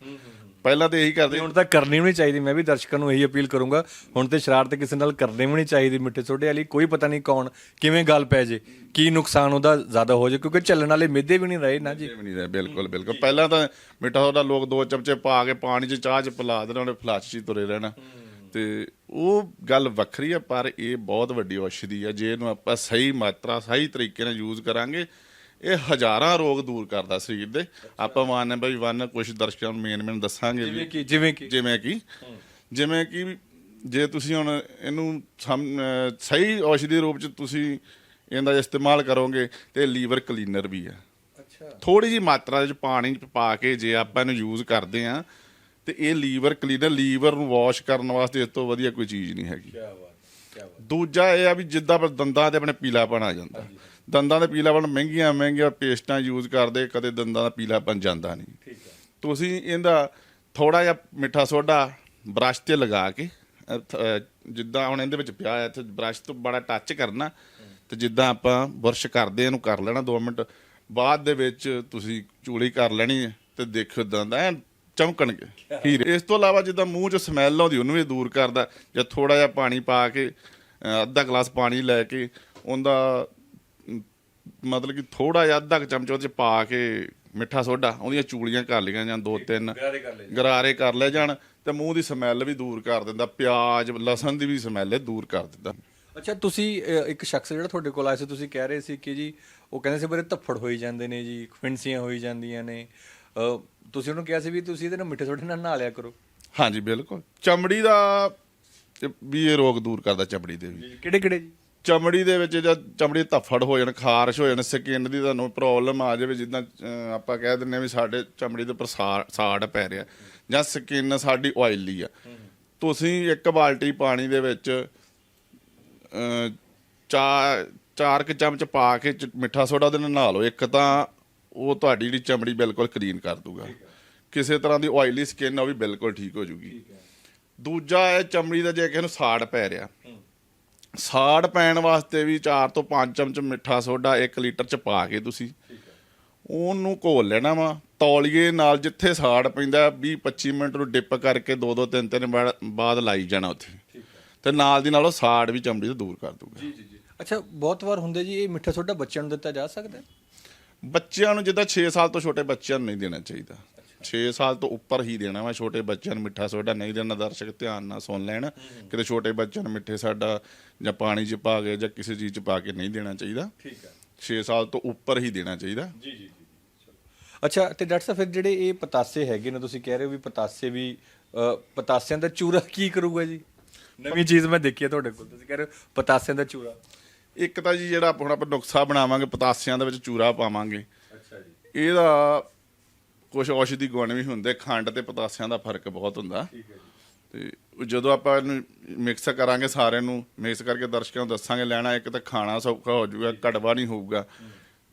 ਪਹਿਲਾਂ ਤਾਂ ਇਹੀ ਕਰਦੇ ਹੁਣ ਤਾਂ ਕਰਨੀ ਵੀ ਨਹੀਂ ਚਾਹੀਦੀ। ਮੈਂ ਵੀ ਦਰਸ਼ਕਾਂ ਨੂੰ ਇਹੀ ਅਪੀਲ ਕਰੂੰਗਾ ਹੁਣ ਤੇ ਸ਼ਰਾਰਤ ਕਿਸੇ ਨਾਲ ਕਰਨੀ ਵੀ ਨਹੀਂ ਚਾਹੀਦੀ ਮਿੱਠੇ ਸੋਡੇ ਵਾਲੀ। ਕੋਈ ਪਤਾ ਨਹੀਂ ਕੌਣ ਕਿਵੇਂ ਗੱਲ ਪੈ ਜੇ ਕੀ ਨੁਕਸਾਨ ਉਹਦਾ ਜ਼ਿਆਦਾ ਹੋ ਜੇ ਕਿਉਂਕਿ ਚੱਲਣ ਵਾਲੇ ਮਿੱਦੇ ਵੀ ਨਹੀਂ ਰਹੇ ਨਾ ਜੀ। ਵੀ ਨਹੀਂ ਰਹੇ ਬਿਲਕੁਲ ਬਿਲਕੁਲ। ਪਹਿਲਾਂ ਤਾਂ ਮਿੱਠਾ ਸੋਡਾ ਲੋਕ ਦੋ ਚਮਚੇ ਪਾ ਕੇ ਪਾਣੀ 'ਚ ਚਾਹ 'ਚ ਪਿਲਾ ਦੇਣਾ ਉਹਨੇ ਫਲਾਸ਼ 'ਚ ਤੁਰੇ ਰਹਿਣਾ। ਤੇ ਉਹ ਗੱਲ ਵੱਖਰੀ ਆ ਪਰ ਇਹ ਬਹੁਤ ਵੱਡੀ ਔਸ਼ਧੀ ਆ। ਜੇ ਇਹਨੂੰ ਆਪਾਂ ਸਹੀ ਮਾਤਰਾ ਸਹੀ ਤਰੀਕੇ ਨਾਲ ਯੂਜ਼ ਕਰਾਂਗੇ ਇਹ ਹਜ਼ਾਰਾਂ ਰੋਗ ਦੂਰ ਕਰਦਾ ਸਰੀਰ ਦੇ ਆਪਾਂ ਮਾਨੇ ਬਈ ਵਨ ਕੁਝ ਦਰਸ਼ਕਾਂ ਨੂੰ ਮੇਨ ਮੇਨ ਦੱਸਾਂਗੇ ਵੀ ਜਿਵੇਂ ਕਿ ਜਿਵੇਂ ਕਿ ਜਿਵੇਂ ਕਿ ਜਿਵੇਂ ਕਿ ਜੇ ਤੁਸੀਂ ਹੁਣ ਇਹਨੂੰ ਸਮ- ਅਹ ਸਹੀ ਔਸ਼ਧੀ ਰੂਪ ਚ ਤੁਸੀਂ ਇਹਦਾ ਇਸਤੇਮਾਲ ਕਰੋਗੇ ਤੇ ਲੀਵਰ ਕਲੀਨਰ ਵੀ ਆ। ਅੱਛਾ। ਥੋੜੀ ਜੀ ਮਾਤਰਾ ਵਿੱਚ ਪਾਣੀ ਚ ਪਾ ਕੇ ਜੇ ਆਪਾਂ ਇਹਨੂੰ ਯੂਜ਼ ਕਰਦੇ ਆ ਤੇ ਇਹ ਲੀਵਰ ਕਲੀਨਰ ਲੀਵਰ ਨੂੰ ਵਾਸ਼ ਕਰਨ ਵਾਸਤੇ ਇਸ ਤੋਂ ਵਧੀਆ ਕੋਈ ਚੀਜ਼ ਨਹੀਂ ਹੈਗੀ। ਕੀ ਬਾਤ ਕੀ ਬਾਤ ਦੂਜਾ ਇਹ ਆ ਵੀ ਜਿੱਦਾਂ ਆਪਾਂ ਦੰਦਾਂ ਤੇ ਆਪਣੇ ਪੀਲਾਪਣ ਆ ਜਾਂਦਾ। ਦੰਦਾਂ ਦੇ ਪੀਲਾਪਣ ਮਹਿੰਗੀਆਂ ਮਹਿੰਗੀਆਂ ਪੇਸਟਾਂ ਯੂਜ਼ ਕਰਦੇ ਕਦੇ ਦੰਦਾਂ ਦਾ ਪੀਲਾਪਣ ਜਾਂਦਾ ਨਹੀਂ। ਠੀਕ ਹੈ। ਤੁਸੀਂ ਇਹਦਾ ਥੋੜਾ ਜਿਹਾ ਮਿੱਠਾ ਸੋਡਾ ਬ੍ਰਸ਼ ਤੇ ਲਗਾ ਕੇ ਜਿੱਦਾਂ ਹੁਣ ਇਹਦੇ ਵਿੱਚ ਪਿਆ ਹੈ ਇੱਥੇ ਬ੍ਰਸ਼ ਤੋਂ ਬੜਾ ਟੱਚ ਕਰਨਾ ਤੇ ਜਿੱਦਾਂ ਆਪਾਂ ਬੁਰਸ਼ ਕਰਦੇ ਇਹਨੂੰ ਕਰ ਲੈਣਾ 2 ਮਿੰਟ ਬਾਅਦ ਦੇ ਵਿੱਚ ਤੁਸੀਂ ਚੂਲੀ ਕਰ ਲੈਣੀ ਹੈ ਤੇ ਦੇਖਿਓ ਦੰਦ ਐ ਚਮਕਣਗੇ ਹੀਰੇ। ਇਸ ਤੋਂ ਇਲਾਵਾ ਜਿੱਦਾਂ ਮੂੰਹ 'ਚ ਸਮੈਲ ਆਉਂਦੀ ਉਹਨੂੰ ਵੀ ਦੂਰ ਕਰਦਾ ਜਾਂ ਥੋੜਾ ਜਿਹਾ ਪਾਣੀ ਪਾ ਕੇ ਅੱਧਾ ਗਲਾਸ ਪਾਣੀ ਲੈ ਕੇ ਉਹਦਾ ਮਤਲਬ ਕਿ ਥੋੜਾ ਜਿਹਾ ਅੱਧਾ ਕੁ ਚਮਚ ਉਹਦੇ ਚ ਪਾ ਕੇ ਮਿੱਠਾ ਸੋਡਾ ਉਹਦੀਆਂ ਚੂਲੀਆਂ ਕਰ ਲਈਆਂ ਜਾਂ ਦੋ ਤਿੰਨ ਗਰਾਰੇ ਕਰ ਲੈ ਗਰਾਰੇ ਕਰ ਲੈ ਜਾਣ ਤੇ ਮੂੰਹ ਦੀ ਸਮੈਲ ਵੀ ਦੂਰ ਕਰ ਦਿੰਦਾ ਪਿਆਜ਼ ਲਸਣ ਦੀ ਵੀ ਸਮੈਲ ਇਹ ਦੂਰ ਕਰ ਦਿੰਦਾ। ਅੱਛਾ ਤੁਸੀਂ ਇੱਕ ਸ਼ਖਸ ਜਿਹੜਾ ਤੁਹਾਡੇ ਕੋਲ ਆਇਆ ਸੀ ਤੁਸੀਂ ਕਹਿ ਰਹੇ ਸੀ ਕਿ ਜੀ ਉਹ ਕਹਿੰਦੇ ਸੀ ਬਰੇ ਧੱਫੜ ਹੋਈ ਜਾਂਦੇ ਨੇ ਜੀ ਫਿੰਸੀਆਂ ਹੋਈ ਜਾਂਦੀਆਂ ਨੇ। ਅਹ, ਤੁਸੀਂ ਉਹਨੂੰ ਕਿਹਾ ਸੀ ਵੀ ਤੁਸੀਂ ਇਹਦੇ ਨਾਲ ਮਿੱਠੇ ਸੋਡੇ ਨਾਲ ਨਹਾ ਲਿਆ ਕਰੋ। ਹਾਂਜੀ ਬਿਲਕੁਲ। ਚਮੜੀ ਦਾ ਵੀ ਇਹ ਰੋਗ ਦੂਰ ਕਰਦਾ ਚਮੜੀ ਦੇ ਵੀ। ਕਿਹੜੇ ਕਿਹੜੇ ਜੀ? ਚਮੜੀ ਦੇ ਵਿੱਚ ਜਦ ਚਮੜੀ ਦੇ ਧੱਫੜ ਹੋ ਜਾਣ ਖਾਰਸ਼ ਹੋ ਜਾਣ ਸਕਿਨ ਦੀ ਤੁਹਾਨੂੰ ਪ੍ਰੋਬਲਮ ਆ ਜਾਵੇ ਜਿੱਦਾਂ ਆਪਾਂ ਕਹਿ ਦਿੰਨੇ ਵੀ ਸਾਡੇ ਚਮੜੀ ਦੇ ਉੱਪਰ ਸਾੜ ਪੈ ਰਿਹਾ ਜਾਂ ਸਕਿਨ ਸਾਡੀ ਆਇਲੀ ਆ। ਤੁਸੀਂ ਇੱਕ ਬਾਲਟੀ ਪਾਣੀ ਦੇ ਵਿੱਚ ਚਾਰ ਚਾਰ ਕੁ ਚਮਚ ਪਾ ਕੇ ਮਿੱਠਾ ਸੋਡਾ ਉਹਦੇ ਨਾਲ ਨਹਾ ਲਓ। ਇੱਕ ਤਾਂ ਉਹ ਤੁਹਾਡੀ ਜਿਹੜੀ ਚਮੜੀ ਬਿਲਕੁਲ ਕਲੀਨ ਕਰ ਦੂਗਾ। ਕਿਸੇ ਤਰ੍ਹਾਂ ਦੀ ਆਇਲੀ ਸਕਿਨ ਉਹ ਵੀ ਬਿਲਕੁਲ ਠੀਕ ਹੋ ਜੂਗੀ। ਦੂਜਾ ਹੈ ਚਮੜੀ ਦਾ ਜੇ ਕਿਸੇ ਨੂੰ ਸਾੜ ਪੈ ਰਿਹਾ ਸਾੜ ਪੈਣ ਵਾਸਤੇ ਵੀ 4 ਤੋਂ 5 ਚਮਚ ਮਿੱਠਾ ਸੋਡਾ 1 ਲੀਟਰ ਚ ਪਾ ਕੇ ਤੁਸੀਂ ਉਹਨੂੰ ਘੋਲ ਲੈਣਾ ਵਾ। ਤੌਲੀਏ ਨਾਲ ਜਿੱਥੇ ਸਾੜ ਪੈਂਦਾ 20 25 ਮਿੰਟ ਨੂੰ ਡਿਪ ਕਰਕੇ 2 2 3 3 ਬਾਅਦ ਲਾਈ ਜਾਣਾ ਉੱਥੇ। ਤੇ ਨਾਲ ਦੀ ਨਾਲ ਉਹ ਸਾੜ ਵੀ ਚਮੜੀ ਤੋਂ ਦੂਰ ਕਰ ਦੂਗਾ। ਜੀ ਜੀ ਜੀ। ਅੱਛਾ ਬਹੁਤ ਵਾਰ ਹੁੰਦੇ ਜੀ ਇਹ ਮਿੱਠਾ ਸੋਡਾ ਬੱਚਿਆਂ ਨੂੰ ਦਿੱਤਾ ਜਾ ਸਕਦਾ ਬੱਚਿਆਂ ਨੂੰ ਜਿੱਦਾਂ 6 ਸਾਲ ਤੋਂ ਛੋਟੇ ਬੱਚਿਆਂ ਨੂੰ ਨਹੀਂ ਦੇਣਾ ਚਾਹੀਦਾ। 6 ਸਾਲ ਤੋਂ ਉੱਪਰ ਹੀ ਦੇਣਾ ਵਾ ਛੋਟੇ ਬੱਚਿਆਂ ਨੂੰ ਮਿੱਠਾ ਸੋਡਾ ਨਹੀਂ ਦੇਣਾ ਦਰਸ਼ਕ ਧਿਆਨ ਨਾਲ ਸੁਣ ਲੈਣ। ਕਿਤੇ ਛੋਟੇ ਬੱਚਿਆਂ ਨੂੰ ਮਿੱਠੇ ਸਾਡਾ ਜਾਂ ਪਾਣੀ 'ਚ ਪਾ ਕੇ ਜਾਂ ਕਿਸੇ ਚੀਜ਼ 'ਚ ਪਾ ਕੇ ਨਹੀਂ ਦੇਣਾ ਚਾਹੀਦਾ। ਠੀਕ ਹੈ। 6 ਸਾਲ ਤੋਂ ਉੱਪਰ ਹੀ ਦੇਣਾ ਚਾਹੀਦਾ। ਜੀ ਜੀ ਜੀ ਅੱਛਾ ਤੇ ਡਾਕਟਰ ਸਾਹਿਬ ਫਿਰ ਜਿਹੜੇ ਇਹ ਪਤਾਸੇ ਹੈਗੇ ਨੇ ਤੁਸੀਂ ਕਹਿ ਰਹੇ ਹੋ ਵੀ ਪਤਾਸੇ ਵੀ ਪਤਾਸਿਆਂ ਦਾ ਚੂਰਾ ਕੀ ਕਰੂਗਾ ਜੀ? ਨਵੀਂ ਚੀਜ਼ ਮੈਂ ਦੇਖੀ ਹੈ ਤੁਹਾਡੇ ਕੋਲ। ਤੁਸੀਂ ਕਹਿ ਰਹੇ ਹੋ ਪਤਾਸਿਆਂ ਦਾ ਚੂਰਾ। ਇੱਕ ਤਾਂ ਜੀ ਜਿਹੜਾ ਹੁਣ ਆਪਾਂ ਨੁਕਸਾ ਬਣਾਵਾਂਗੇ ਪਤਾਸਿਆਂ ਦੇ ਵਿੱਚ ਚੂਰਾ ਪਾਵਾਂਗੇ। ਅੱਛਾ ਜੀ। ਇਹਦਾ ਕੁਝ ਔਸ਼ਧੀ ਗੁਣ ਵੀ ਹੁੰਦੇ ਖੰਡ ਤੇ ਪਤਾਸਿਆਂ ਦਾ ਫ਼ਰਕ ਬਹੁਤ ਹੁੰਦਾ। ਤੇ ਉਹ ਜਦੋਂ ਆਪਾਂ ਇਹਨੂੰ ਮਿਕਸ ਕਰਾਂਗੇ ਸਾਰਿਆਂ ਨੂੰ ਮਿਕਸ ਕਰਕੇ ਦਰਸ਼ਕਾਂ ਨੂੰ ਦੱਸਾਂਗੇ ਲੈਣਾ ਇੱਕ ਤਾਂ ਖਾਣਾ ਸੌਖਾ ਹੋ ਜਾਊਗਾ ਕੜਵਾ ਨਹੀਂ ਹੋਊਗਾ।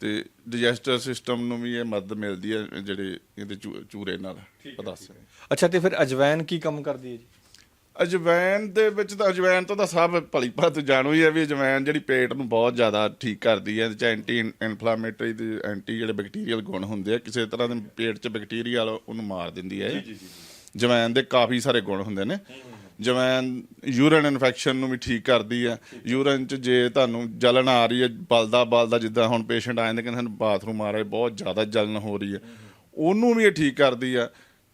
ਤੇ ਡਾਈਜੈਸਟਿਵ ਸਿਸਟਮ ਨੂੰ ਵੀ ਇਹ ਮਦਦ ਮਿਲਦੀ ਹੈ ਜਿਹੜੇ ਇਹਦੇ ਚੂਰੇ ਨਾਲ ਪਤਾਸੇ ਅੱਛਾ ਤੇ ਫਿਰ ਅਜਵਾਇਨ ਕੀ ਕੰਮ ਕਰਦੀ ਹੈ ਜੀ? ਅਜਵੈਨ ਦੇ ਵਿੱਚ ਤਾਂ ਅਜਵੈਨ ਤੋਂ ਤਾਂ ਸਭ ਭਲੀ ਭਾਤ ਜਾਣੂ ਹੀ ਹੈ ਵੀ ਅਜਵੈਨ ਜਿਹੜੀ ਪੇਟ ਨੂੰ ਬਹੁਤ ਜ਼ਿਆਦਾ ਠੀਕ ਕਰਦੀ ਹੈ ਚ ਐਂਟੀ ਇਨਫਲਾਮੇਟਰੀ ਤੇ ਐਂਟੀ ਜਿਹੜੇ ਬੈਕਟੀਰੀਅਲ ਗੁਣ ਹੁੰਦੇ ਆ ਕਿਸੇ ਤਰ੍ਹਾਂ ਦੇ ਪੇਟ 'ਚ ਬੈਕਟੀਰੀਆ ਉਹਨੂੰ ਮਾਰ ਦਿੰਦੀ ਹੈ ਇਹ। ਜਵੈਨ ਦੇ ਕਾਫੀ ਸਾਰੇ ਗੁਣ ਹੁੰਦੇ ਨੇ। ਜਵੈਨ ਯੂਰਨ ਇਨਫੈਕਸ਼ਨ ਨੂੰ ਵੀ ਠੀਕ ਕਰਦੀ ਹੈ। ਯੂਰਨ 'ਚ ਜੇ ਤੁਹਾਨੂੰ ਜਲਨ ਆ ਰਹੀ ਹੈ ਬਲਦਾ ਬਲਦਾ ਜਿੱਦਾਂ ਹੁਣ ਪੇਸ਼ੈਂਟ ਆ ਜਾਂਦੇ ਕਹਿੰਦੇ ਸਾਨੂੰ ਬਾਥਰੂਮ ਆ ਰਿਹਾ ਬਹੁਤ ਜ਼ਿਆਦਾ ਜਲਨ ਹੋ ਰਹੀ ਹੈ। ਉਹਨੂੰ ਵੀ ਇਹ ਠੀਕ ਕਰਦੀ ਆ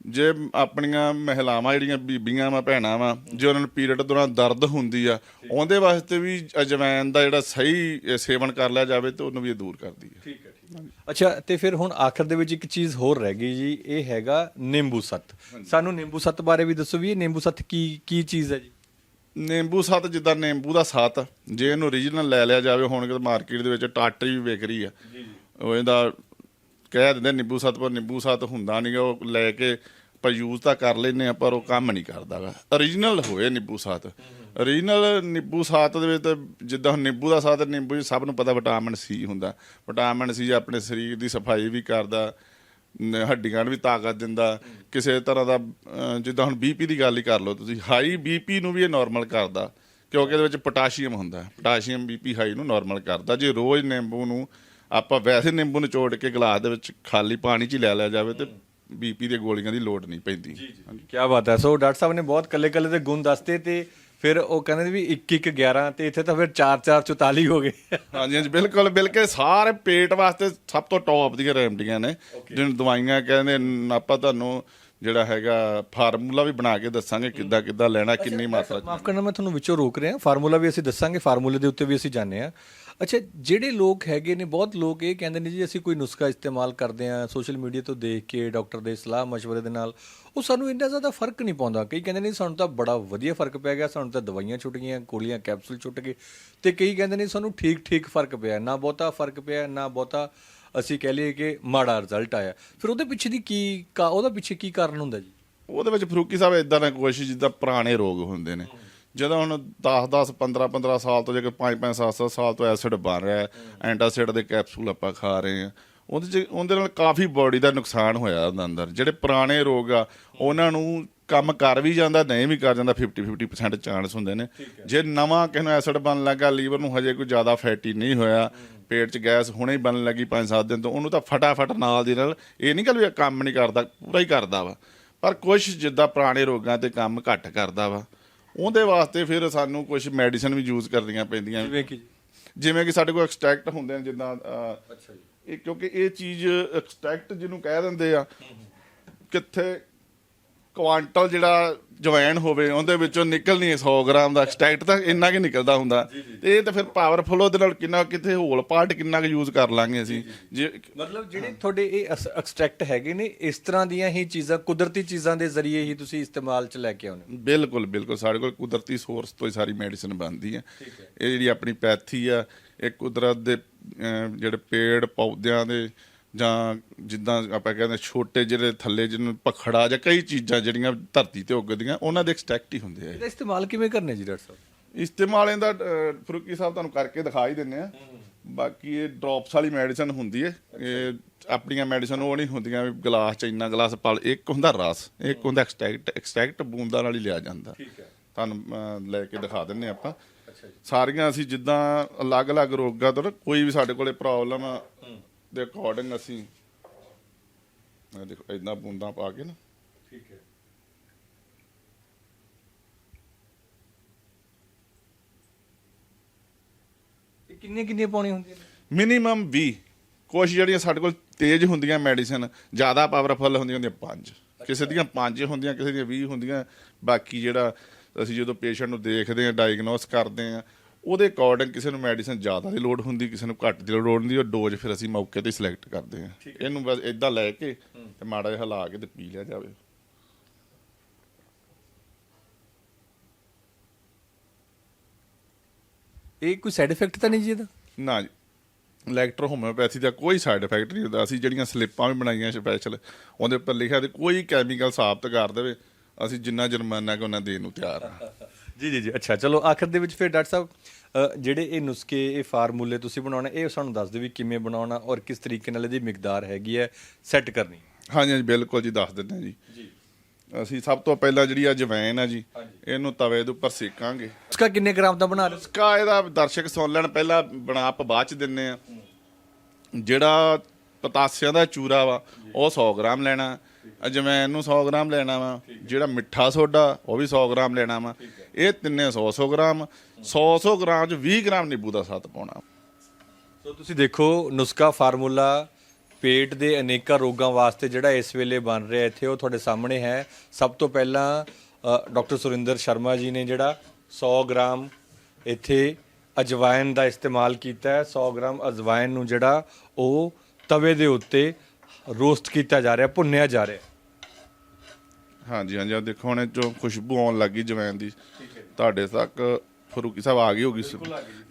ਜੇ ਆਪਣੀਆਂ ਮਹਿਲਾਵਾਂ ਜਿਹੜੀਆਂ ਬੀਬੀਆਂ ਵਾ ਭੈਣਾਂ ਵਾ ਜੇ ਉਹਨਾਂ ਨੂੰ ਪੀਰੀਅਡ ਦੌਰਾਨ ਦਰਦ ਹੁੰਦੀ ਆ ਉਹਦੇ ਵਾਸਤੇ ਵੀ ਅਜਵਾਇਨ ਦਾ ਜਿਹੜਾ ਸਹੀ ਸੇਵਨ ਕਰ ਲਿਆ ਜਾਵੇ ਤੇ ਉਹਨੂੰ ਵੀ ਇਹ ਦੂਰ ਕਰਦੀ ਹੈ ਠੀਕ ਹੈ ਠੀਕ ਹੈ। ਅੱਛਾ ਤੇ ਫਿਰ ਹੁਣ ਆਖਰ ਦੇ ਵਿੱਚ ਇੱਕ ਚੀਜ਼ ਹੋਰ ਰਹਿ ਗਈ ਜੀ ਇਹ ਹੈਗਾ ਨਿੰਬੂ ਸੱਤ। ਸਾਨੂੰ ਨਿੰਬੂ ਸੱਤ ਬਾਰੇ ਵੀ ਦੱਸੋ ਵੀ ਇਹ ਨਿੰਬੂ ਸੱਤ ਕੀ ਕੀ ਚੀਜ਼ ਹੈ ਜੀ? ਨਿੰਬੂ ਸੱਤ ਜਿੱਦਾਂ ਨਿੰਬੂ ਦਾ ਸੱਤ ਜੇ ਇਹਨੂੰ ਓਰੀਜਨਲ ਲੈ ਲਿਆ ਜਾਵੇ ਹੁਣ ਕਿ ਮਾਰਕੀਟ ਦੇ ਵਿੱਚ ਟਾਟਰੀ ਵੀ ਵਿਕ ਰਹੀ ਆ। ਉਹ ਇਹਦਾ ਕਹਿ ਦਿੰਦੇ, ਨਿੰਬੂ ਸੱਤ ਪਰ ਨਿੰਬੂ ਸੱਤ ਹੁੰਦਾ ਨਹੀਂ ਉਹ ਲੈ ਕੇ ਪਰ ਯੂਜ਼ ਤਾਂ ਕਰ ਲੈਨੇ ਆ ਪਰ ਉਹ ਕੰਮ ਨਹੀਂ ਕਰਦਾਗਾ। ਓਰੀਜਨਲ ਹੋਏ ਨਿੰਬੂ ਸੱਤ। ਓਰੀਜਨਲ ਨਿੰਬੂ ਸੱਤ ਦੇ ਵਿੱਚ ਤਾਂ ਜਿੱਦਾਂ ਹੁਣ ਨਿੰਬੂ ਦਾ ਸੱਤ, ਨਿੰਬੂ 'ਚ ਸਭ ਨੂੰ ਪਤਾ ਵਿਟਾਮਿਨ ਸੀ ਹੁੰਦਾ। ਵਿਟਾਮਿਨ ਸੀ ਆਪਣੇ ਸਰੀਰ ਦੀ ਸਫ਼ਾਈ ਵੀ ਕਰਦਾ ਹੱਡੀਆਂ ਨੂੰ ਵੀ ਤਾਕਤ ਦਿੰਦਾ। ਕਿਸੇ ਤਰ੍ਹਾਂ ਦਾ ਜਿੱਦਾਂ ਹੁਣ ਬੀਪੀ ਦੀ ਗੱਲ ਹੀ ਕਰ ਲਓ ਤੁਸੀਂ ਹਾਈ ਬੀਪੀ ਨੂੰ ਵੀ ਇਹ ਨਾਰਮਲ ਕਰਦਾ। ਕਿਉਂਕਿ ਇਹਦੇ ਵਿੱਚ ਪੋਟਾਸ਼ੀਅਮ ਹੁੰਦਾ। ਪੋਟਾਸ਼ੀਅਮ ਬੀਪੀ ਹਾਈ ਨੂੰ ਨਾਰਮਲ ਕਰਦਾ। ਜੇ ਰੋਜ਼ ਨਿੰਬੂ ਨੂੰ ਆਪਾਂ ਵੈਸੇ ਨਿੰਬੂ ਨਿਚੋੜ ਕੇ ਗਲਾਸ ਦੇ ਵਿੱਚ ਖਾਲੀ ਪਾਣੀ 'ਚ ਹੀ ਲੈ ਲਿਆ ਜਾਵੇ ਤੇ ਬੀਪੀ ਦੀਆਂ ਗੋਲੀਆਂ ਦੀ ਲੋੜ ਨਹੀਂ ਪੈਂਦੀ। ਕੀ ਬਾਤ ਹੈ। ਸੋ ਡਾਕਟਰ ਸਾਹਿਬ ਨੇ ਬਹੁਤ ਕੱਲੇ ਕੱਲੇ ਦੇ ਗੁਣ ਦੱਸਤੇ ਤੇ ਫਿਰ ਉਹ ਕਹਿੰਦੇ ਵੀ 1 1 11 ਤੇ ਇੱਥੇ ਤਾਂ ਫਿਰ 4 4 44 ਹੋ ਗਏ। ਹਾਂਜੀ ਹਾਂਜੀ ਬਿਲਕੁਲ ਬਿਲਕੁਲ। ਸਾਰੇ ਪੇਟ ਵਾਸਤੇ ਸਭ ਤੋਂ ਟੌਪ ਦੀਆਂ ਰੈਮਡੀਆਂ ਨੇ। ਜਿਹਨੂੰ ਦਵਾਈਆਂ ਕਹਿੰਦੇ ਆਪਾਂ ਤੁਹਾਨੂੰ ਜਿਹੜਾ ਹੈਗਾ ਫਾਰਮੂਲਾ ਵੀ ਬਣਾ ਕੇ ਦੱਸਾਂਗੇ ਕਿੱਦਾਂ ਕਿੱਦਾਂ ਲੈਣਾ ਕਿੰਨੀ ਮਾਤਰਾ ਮਾਫ ਕਰਨਾ ਮੈਂ ਤੁਹਾਨੂੰ ਵਿੱਚੋਂ ਰੋਕ ਰਿਹਾ। ਫਾਰਮੂਲਾ ਵੀ ਅਸੀਂ ਦੱਸਾਂਗੇ ਫਾਰਮੂਲੇ ਦੇ ਉੱਤੇ ਵੀ ਅਸੀਂ ਜਾਣਦੇ ਆ ਅੱਛਾ ਜਿਹੜੇ ਲੋਕ ਹੈਗੇ ਨੇ ਬਹੁਤ ਲੋਕ ਇਹ ਕਹਿੰਦੇ ਨੇ ਜੀ ਅਸੀਂ ਕੋਈ ਨੁਸਖਾ ਇਸਤੇਮਾਲ ਕਰਦੇ ਆ ਸੋਸ਼ਲ ਮੀਡੀਆ ਤੋਂ ਦੇਖ ਕੇ ਡਾਕਟਰ ਦੇ ਸਲਾਹ مشਵਰੇ ਦੇ ਨਾਲ। ਉਹ ਸਾਨੂੰ ਇੰਨਾ ਜ਼ਿਆਦਾ ਫ਼ਰਕ ਨਹੀਂ ਪਾਉਂਦਾ। ਕਈ ਕਹਿੰਦੇ ਨੇ ਸਾਨੂੰ ਤਾਂ ਬੜਾ ਵਧੀਆ ਫ਼ਰਕ ਪੈ ਗਿਆ ਸਾਨੂੰ ਤਾਂ ਦਵਾਈਆਂ ਛੁੱਟ ਗਈਆਂ ਗੋਲੀਆਂ ਕੈਪਸੂਲ ਛੁੱਟ ਗਏ। ਤੇ ਕਈ ਕਹਿੰਦੇ ਨੇ ਸਾਨੂੰ ਠੀਕ ਠੀਕ ਫ਼ਰਕ ਪਿਆ ਨਾ ਬਹੁਤਾ ਫ਼ਰਕ ਪਿਆ ਨਾ ਬਹੁਤਾ ਅਸੀਂ ਕਹਿ ਲਈਏ ਕਿ ਮਾੜਾ ਰਿਜ਼ਲਟ ਆਇਆ। ਫਿਰ ਉਹਦੇ ਪਿੱਛੇ ਦੀ ਕੀ ਕਾ- ਉਹਦਾ ਪਿੱਛੇ ਕੀ ਕਾਰਨ ਹੁੰਦਾ ਜੀ? ਉਹਦੇ ਵਿੱਚ ਫਰੂਕੀ ਸਾਹਿਬ ਇਦਾਂ ਦਾ ਕੋਸ਼ਿਸ਼ ਜਿੱਦਾਂ ਪੁਰਾਣੇ ਰੋਗ ਹੁੰਦੇ ਨੇ। ਜਦੋਂ ਹੁਣ 10 10 15 15 ਸਾਲ ਤੋਂ ਜੇ ਕਿ 5 5 7 7 ਸਾਲ ਤੋਂ ਐਸਿਡ ਬਣ ਰਿਹਾ ਹੈ ਐਂਟਾਸਿਡ ਦੇ ਕੈਪਸੂਲ ਆਪਾਂ ਖਾ ਰਹੇ ਹਾਂ ਉਹਦੇ ਚ ਉਹਦੇ ਨਾਲ ਕਾਫੀ ਬਾਡੀ ਦਾ ਨੁਕਸਾਨ ਹੋਇਆ ਉਹਦੇ ਅੰਦਰ। ਜਿਹੜੇ ਪੁਰਾਣੇ ਰੋਗ ਆ ਉਹਨਾਂ ਨੂੰ ਕੰਮ ਕਰ ਵੀ ਜਾਂਦਾ ਨਹੀਂ ਵੀ ਕਰ ਜਾਂਦਾ 50 50% ਚਾਂਸ ਹੁੰਦੇ ਨੇ। ਜੇ ਨਵਾਂ ਕਿਸੇ ਨੂੰ ਐਸਿਡ ਬਣ ਲੱਗਾ ਲੀਵਰ ਨੂੰ ਹਜੇ ਕੋਈ ਜ਼ਿਆਦਾ ਫੈਟੀ ਨਹੀਂ ਹੋਇਆ ਪੇਟ 'ਚ ਗੈਸ ਹੁਣੇ ਹੀ ਬਣਨ ਲੱਗੀ 5-7 ਦਿਨ ਤੋਂ ਉਹਨੂੰ ਤਾਂ ਫਟਾਫਟ ਨਾਲ ਦੀ ਨਾਲ ਇਹ ਨਹੀਂ ਕਿ ਵੀ ਕੰਮ ਨਹੀਂ ਕਰਦਾ ਪੂਰਾ ਹੀ ਕਰਦਾ ਵਾ। ਪਰ ਕੁਝ ਜਿੱਦਾਂ ਪੁਰਾਣੇ ਰੋਗਾਂ ਤੇ ਕੰਮ ਘੱਟ ਕਰਦਾ ਵਾ। ਉਹਦੇ ਵਾਸਤੇ ਫਿਰ ਸਾਨੂੰ ਕੁਝ ਮੈਡੀਸਨ ਵੀ ਯੂਜ਼ ਕਰਨੀਆਂ ਪੈਂਦੀਆਂ। ਜਿਵੇਂ ਕਿ ਜਿਵੇਂ ਕਿ ਸਾਡੇ ਕੋਲ ਐਕਸਟ੍ਰੈਕਟ ਹੁੰਦੇ ਨੇ ਜਿੱਦਾਂ ਅੱਛਾ ਜੀ। ਇਹ ਕਿਉਂਕਿ ਇਹ ਚੀਜ਼ ਐਕਸਟ੍ਰੈਕਟ ਜਿਹਨੂੰ ਕਹਿ ਦਿੰਦੇ ਆ ਕਿੱਥੇ ਕੁਆਂਟਲ ਜਿਹੜਾ ਜਵੈਨ ਹੋਵੇ ਉਹਦੇ ਵਿੱਚੋਂ ਨਿਕਲਣੀ 100 ਗ੍ਰਾਮ ਦਾ ਐਕਸਟ੍ਰੈਕਟ ਤਾਂ ਇੰਨਾ ਕਿ ਨਿਕਲਦਾ ਹੁੰਦਾ। ਤੇ ਇਹ ਤਾਂ ਫਿਰ ਪਾਵਰਫੁਲ ਉਹਦੇ ਨਾਲ ਕਿੰਨਾ ਕਿਤੇ ਹੋਲ ਪਾਰਟ ਕਿੰਨਾ ਕੁ ਯੂਜ਼ ਕਰ ਲਾਂਗੇ ਅਸੀਂ। ਜੇ ਮਤਲਬ ਜਿਹੜੇ ਤੁਹਾਡੇ ਇਹ ਐਕਸਟ੍ਰੈਕਟ ਹੈਗੇ ਨੇ ਇਸ ਤਰ੍ਹਾਂ ਦੀਆਂ ਹੀ ਚੀਜ਼ਾਂ ਕੁਦਰਤੀ ਚੀਜ਼ਾਂ ਦੇ ਜ਼ਰੀਏ ਹੀ ਤੁਸੀਂ ਇਸਤੇਮਾਲ 'ਚ ਲੈ ਕੇ ਆਉਂਦੇ ਬਿਲਕੁਲ ਬਿਲਕੁਲ। ਸਾਡੇ ਕੋਲ ਕੁਦਰਤੀ ਸੋਰਸ ਤੋਂ ਹੀ ਸਾਰੀ ਮੈਡੀਸਿਨ ਬਣਦੀ ਹੈ। ਇਹ ਜਿਹੜੀ ਆਪਣੀ ਪੈਥੀ ਆ ਇਹ ਕੁਦਰਤ ਦੇ ਜਿਹੜੇ ਪੇੜ ਪੌਦਿਆਂ ਦੇ ਜਾਂ ਜਿੱਦਾਂ ਆਪਾਂ ਕਹਿੰਦੇ ਛੋਟੇ ਜਿਹੜੇ ਥੱਲੇ ਜਿਹਨੂੰ ਪਖੜਾ ਜਾਂ ਕਈ ਚੀਜ਼ਾਂ ਜਿਹੜੀਆਂ ਧਰਤੀ ਤੇ ਉੱਗਦੀਆਂ ਉਹਨਾਂ ਦੇ ਐਕਸਟ੍ਰੈਕਟ ਹੀ ਹੁੰਦੇ ਆ ਇਹਦਾ ਇਸਤੇਮਾਲ ਕਿਵੇਂ ਕਰਨੇ ਜੀ ਡਾਕਟਰ ਸਾਹਿਬ? ਇਸਤੇਮਾਲ ਇਹਦਾ ਫਰੂਕੀ ਸਾਹਿਬ ਤੁਹਾਨੂੰ ਕਰਕੇ ਦਿਖਾ ਹੀ ਦਿੰਨੇ ਆ। ਬਾਕੀ ਇਹ ਡ੍ਰੌਪਸ ਵਾਲੀ ਮੈਡੀਸਨ ਹੁੰਦੀ ਹੈ ਇਹ ਆਪਣੀਆਂ ਮੈਡੀਸਨ ਉਹ ਨਹੀਂ ਹੁੰਦੀਆਂ ਵੀ ਗਲਾਸ ਚ ਇੰਨਾ ਗਲਾਸ ਪਲ ਇੱਕ ਹੁੰਦਾ ਰਸ ਇੱਕ ਹੁੰਦਾ ਐਕਸਟ੍ਰੈਕਟ ਐਕਸਟ੍ਰੈਕਟ ਬੂੰਦਾਂ ਨਾਲ ਹੀ ਲਿਆ ਜਾਂਦਾ। ਠੀਕ ਹੈ। ਤੁਹਾਨੂੰ ਲੈ ਕੇ ਦਿਖਾ ਦਿੰਨੇ ਆਪਾਂ। ਸਾਰੀਆਂ ਅਸੀਂ ਜਿੱਦਾਂ ਅਲੱਗ-ਅਲੱਗ ਰੋਗਾਂ ਤੋਂ ਕੋਈ ਵੀ ਸਾਡੇ ਕੋਲੇ ਪ੍ਰੋਬਲਮ ਦੇ ਅਕੋਰਡਿੰਗ ਅਸੀਂ ਇਹ ਦੇਖੋ ਇਦਾਂ ਬੂੰਦਾਂ ਪਾ ਕੇ ਨਾ। ਠੀਕ ਹੈ। ਇਹ ਕਿੰਨੀਆਂ ਕਿੰਨੀਆਂ ਪਾਉਣੀਆਂ ਹੁੰਦੀਆਂ ਨੇ? ਮਿਨੀਮਮ 20 ਕੁਛ ਜਿਹੜੀਆਂ ਸਾਡੇ ਕੋਲ ਤੇਜ਼ ਹੁੰਦੀਆਂ ਮੈਡੀਸਨ ਜ਼ਿਆਦਾ ਪਾਵਰਫੁਲ ਹੁੰਦੀਆਂ ਹੁੰਦੀਆਂ ਪੰਜ। ਕਿਸੇ ਦੀਆਂ ਪੰਜ ਹੁੰਦੀਆਂ ਕਿਸੇ ਦੀਆਂ 20 ਹੁੰਦੀਆਂ। ਬਾਕੀ ਜਿਹੜਾ ਅਸੀਂ ਜਦੋਂ ਪੇਸ਼ੈਂਟ ਨੂੰ ਦੇਖਦੇ ਹਾਂ ਡਾਇਗਨੋਸ ਕਰਦੇ ਹਾਂ ਉਹਦੇ ਅਕੋਰਡਿੰਗ ਕਿਸੇ ਨੂੰ ਮੈਡੀਸਨ ਜ਼ਿਆਦਾ ਦੀ ਲੋੜ ਹੁੰਦੀ ਕਿਸੇ ਨੂੰ ਘੱਟ ਦੀ ਲੋੜ ਹੁੰਦੀ ਉਹ ਡੋਜ਼ ਫਿਰ ਅਸੀਂ ਮੌਕੇ ਤੇ ਸਿਲੈਕਟ ਕਰਦੇ ਹਾਂ। ਇਹਨੂੰ ਬਸ ਇਦਾਂ ਲੈ ਕੇ ਤੇ ਮਾੜਾ ਜਿਹਾ ਹਿਲਾ ਕੇ ਤੇ ਪੀ ਲਿਆ ਜਾਵੇ। ਇਹ ਕੋਈ ਸਾਈਡ ਇਫੈਕਟ ਤਾਂ ਨਹੀਂ ਜੀ ਇਹਦਾ? ਨਾ ਜੀ। ਇਲੈਕਟ੍ਰੋ ਹੋਮਿਓਪੈਥੀ ਦਾ ਕੋਈ ਸਾਈਡ ਇਫੈਕਟ ਨਹੀਂ ਹੁੰਦਾ। ਅਸੀਂ ਜਿਹੜੀਆਂ ਸਲਿੱਪਾਂ ਵੀ ਬਣਾਈਆਂ ਸਪੈਸ਼ਲ ਉਹਦੇ ਉੱਪਰ ਲਿਖਿਆ ਤੇ ਕੋਈ ਕੈਮੀਕਲ ਸਾਬਤ ਕਰ ਦੇਵੇ ਅਸੀਂ ਜਿੰਨਾ ਜੁਰਮਾਨਾ ਕਿ ਉਹਨਾਂ ਦੇਣ ਨੂੰ ਤਿਆਰ ਹਾਂ। ਜੀ ਜੀ ਜੀ। ਅੱਛਾ ਚਲੋ ਆਖਰ ਦੇ ਵਿੱਚ ਫਿਰ ਡਾਕਟਰ ਸਾਹਿਬ ਜਿਹੜੇ ਇਹ ਨੁਸਖੇ ਇਹ ਫਾਰਮੂਲੇ ਤੁਸੀਂ ਬਣਾਉਣੇ ਇਹ ਸਾਨੂੰ ਦੱਸ ਦਿਓ ਵੀ ਕਿਵੇਂ ਬਣਾਉਣਾ ਔਰ ਕਿਸ ਤਰੀਕੇ ਨਾਲ ਇਹਦੀ ਮਿਕਦਾਰ ਹੈਗੀ ਹੈ ਸੈੱਟ ਕਰਨੀ। ਹਾਂਜੀ ਹਾਂਜੀ ਬਿਲਕੁਲ ਜੀ ਦੱਸ ਦਿੰਦੇ ਹਾਂ ਜੀ। ਜੀ। ਅਸੀਂ ਸਭ ਤੋਂ ਪਹਿਲਾਂ ਜਿਹੜੀ ਆ ਜਵੈਨ ਆ ਜੀ ਇਹਨੂੰ ਤਵੇ ਦੇ ਉੱਪਰ ਸੇਕਾਂਗੇ। ਉਸਕਾ ਕਿੰਨੇ ਗ੍ਰਾਮ ਦਾ ਬਣਾ ਰਹੇ ਹੋ? ਕਾ ਇਹਦਾ ਦਰਸ਼ਕ ਸੁਣ ਲੈਣ ਪਹਿਲਾਂ ਬਣਾ ਆਪ ਬਾਅਦ ਚ ਦਿੰਨੇ ਆ। ਜਿਹੜਾ ਪਤਾਸਿਆਂ ਦਾ ਚੂਰਾ ਵਾ ਉਹ 100 ਗ੍ਰਾਮ ਲੈਣਾ। ਅਜਵੈਨ ਨੂੰ 100 ਗ੍ਰਾਮ ਲੈਣਾ ਵਾ। ਜਿਹੜਾ ਮਿੱਠਾ ਸੋਡਾ ਉਹ ਵੀ 100 ਗ੍ਰਾਮ ਲੈਣਾ ਵਾ। ਇਹ ਤਿੰਨੇ 100 100 ਗ੍ਰਾਮ 100 100 ਗ੍ਰਾਮ ਚ 20 ਗ੍ਰਾਮ ਨਿੰਬੂ ਦਾ ਸਾਤ ਪਾਉਣਾ। ਸੋ ਤੁਸੀਂ ਦੇਖੋ ਨੁਸਖਾ ਫਾਰਮੂਲਾ ਪੇਟ ਦੇ ਅਨੇਕਾਂ ਰੋਗਾਂ ਵਾਸਤੇ ਜਿਹੜਾ ਇਸ ਵੇਲੇ ਬਣ ਰਿਹਾ ਇੱਥੇ ਉਹ ਤੁਹਾਡੇ ਸਾਹਮਣੇ ਹੈ। ਸਭ ਤੋਂ ਪਹਿਲਾਂ ਅ, ਡਾਕਟਰ ਸੁਰਿੰਦਰ ਸ਼ਰਮਾ ਜੀ ਨੇ ਜਿਹੜਾ 100 ਗ੍ਰਾਮ ਇੱਥੇ ਅਜਵਾਇਨ ਦਾ ਇਸਤੇਮਾਲ ਕੀਤਾ ਹੈ। 100 ਗ੍ਰਾਮ ਅਜਵਾਇਨ ਨੂੰ ਜਿਹੜਾ ਉਹ ਤਵੇ ਦੇ ਉੱਤੇ ਰੋਸਟ ਕੀਤਾ ਜਾ ਰਿਹਾ ਭੁੰਨਿਆ ਜਾ ਰਿਹਾ। ਹਾਂਜੀ ਹਾਂਜੀ ਆ ਦੇਖੋ ਹੁਣ ਇਹ ਚੋਂ ਖੁਸ਼ਬੂ ਆਉਣ ਲੱਗੀ ਜਵੈਨ ਦੀ ਤੁਹਾਡੇ ਤੱਕ ਫਰੂਕੀ ਸਾਹਿਬ ਆ ਗਈ ਹੋਗੀ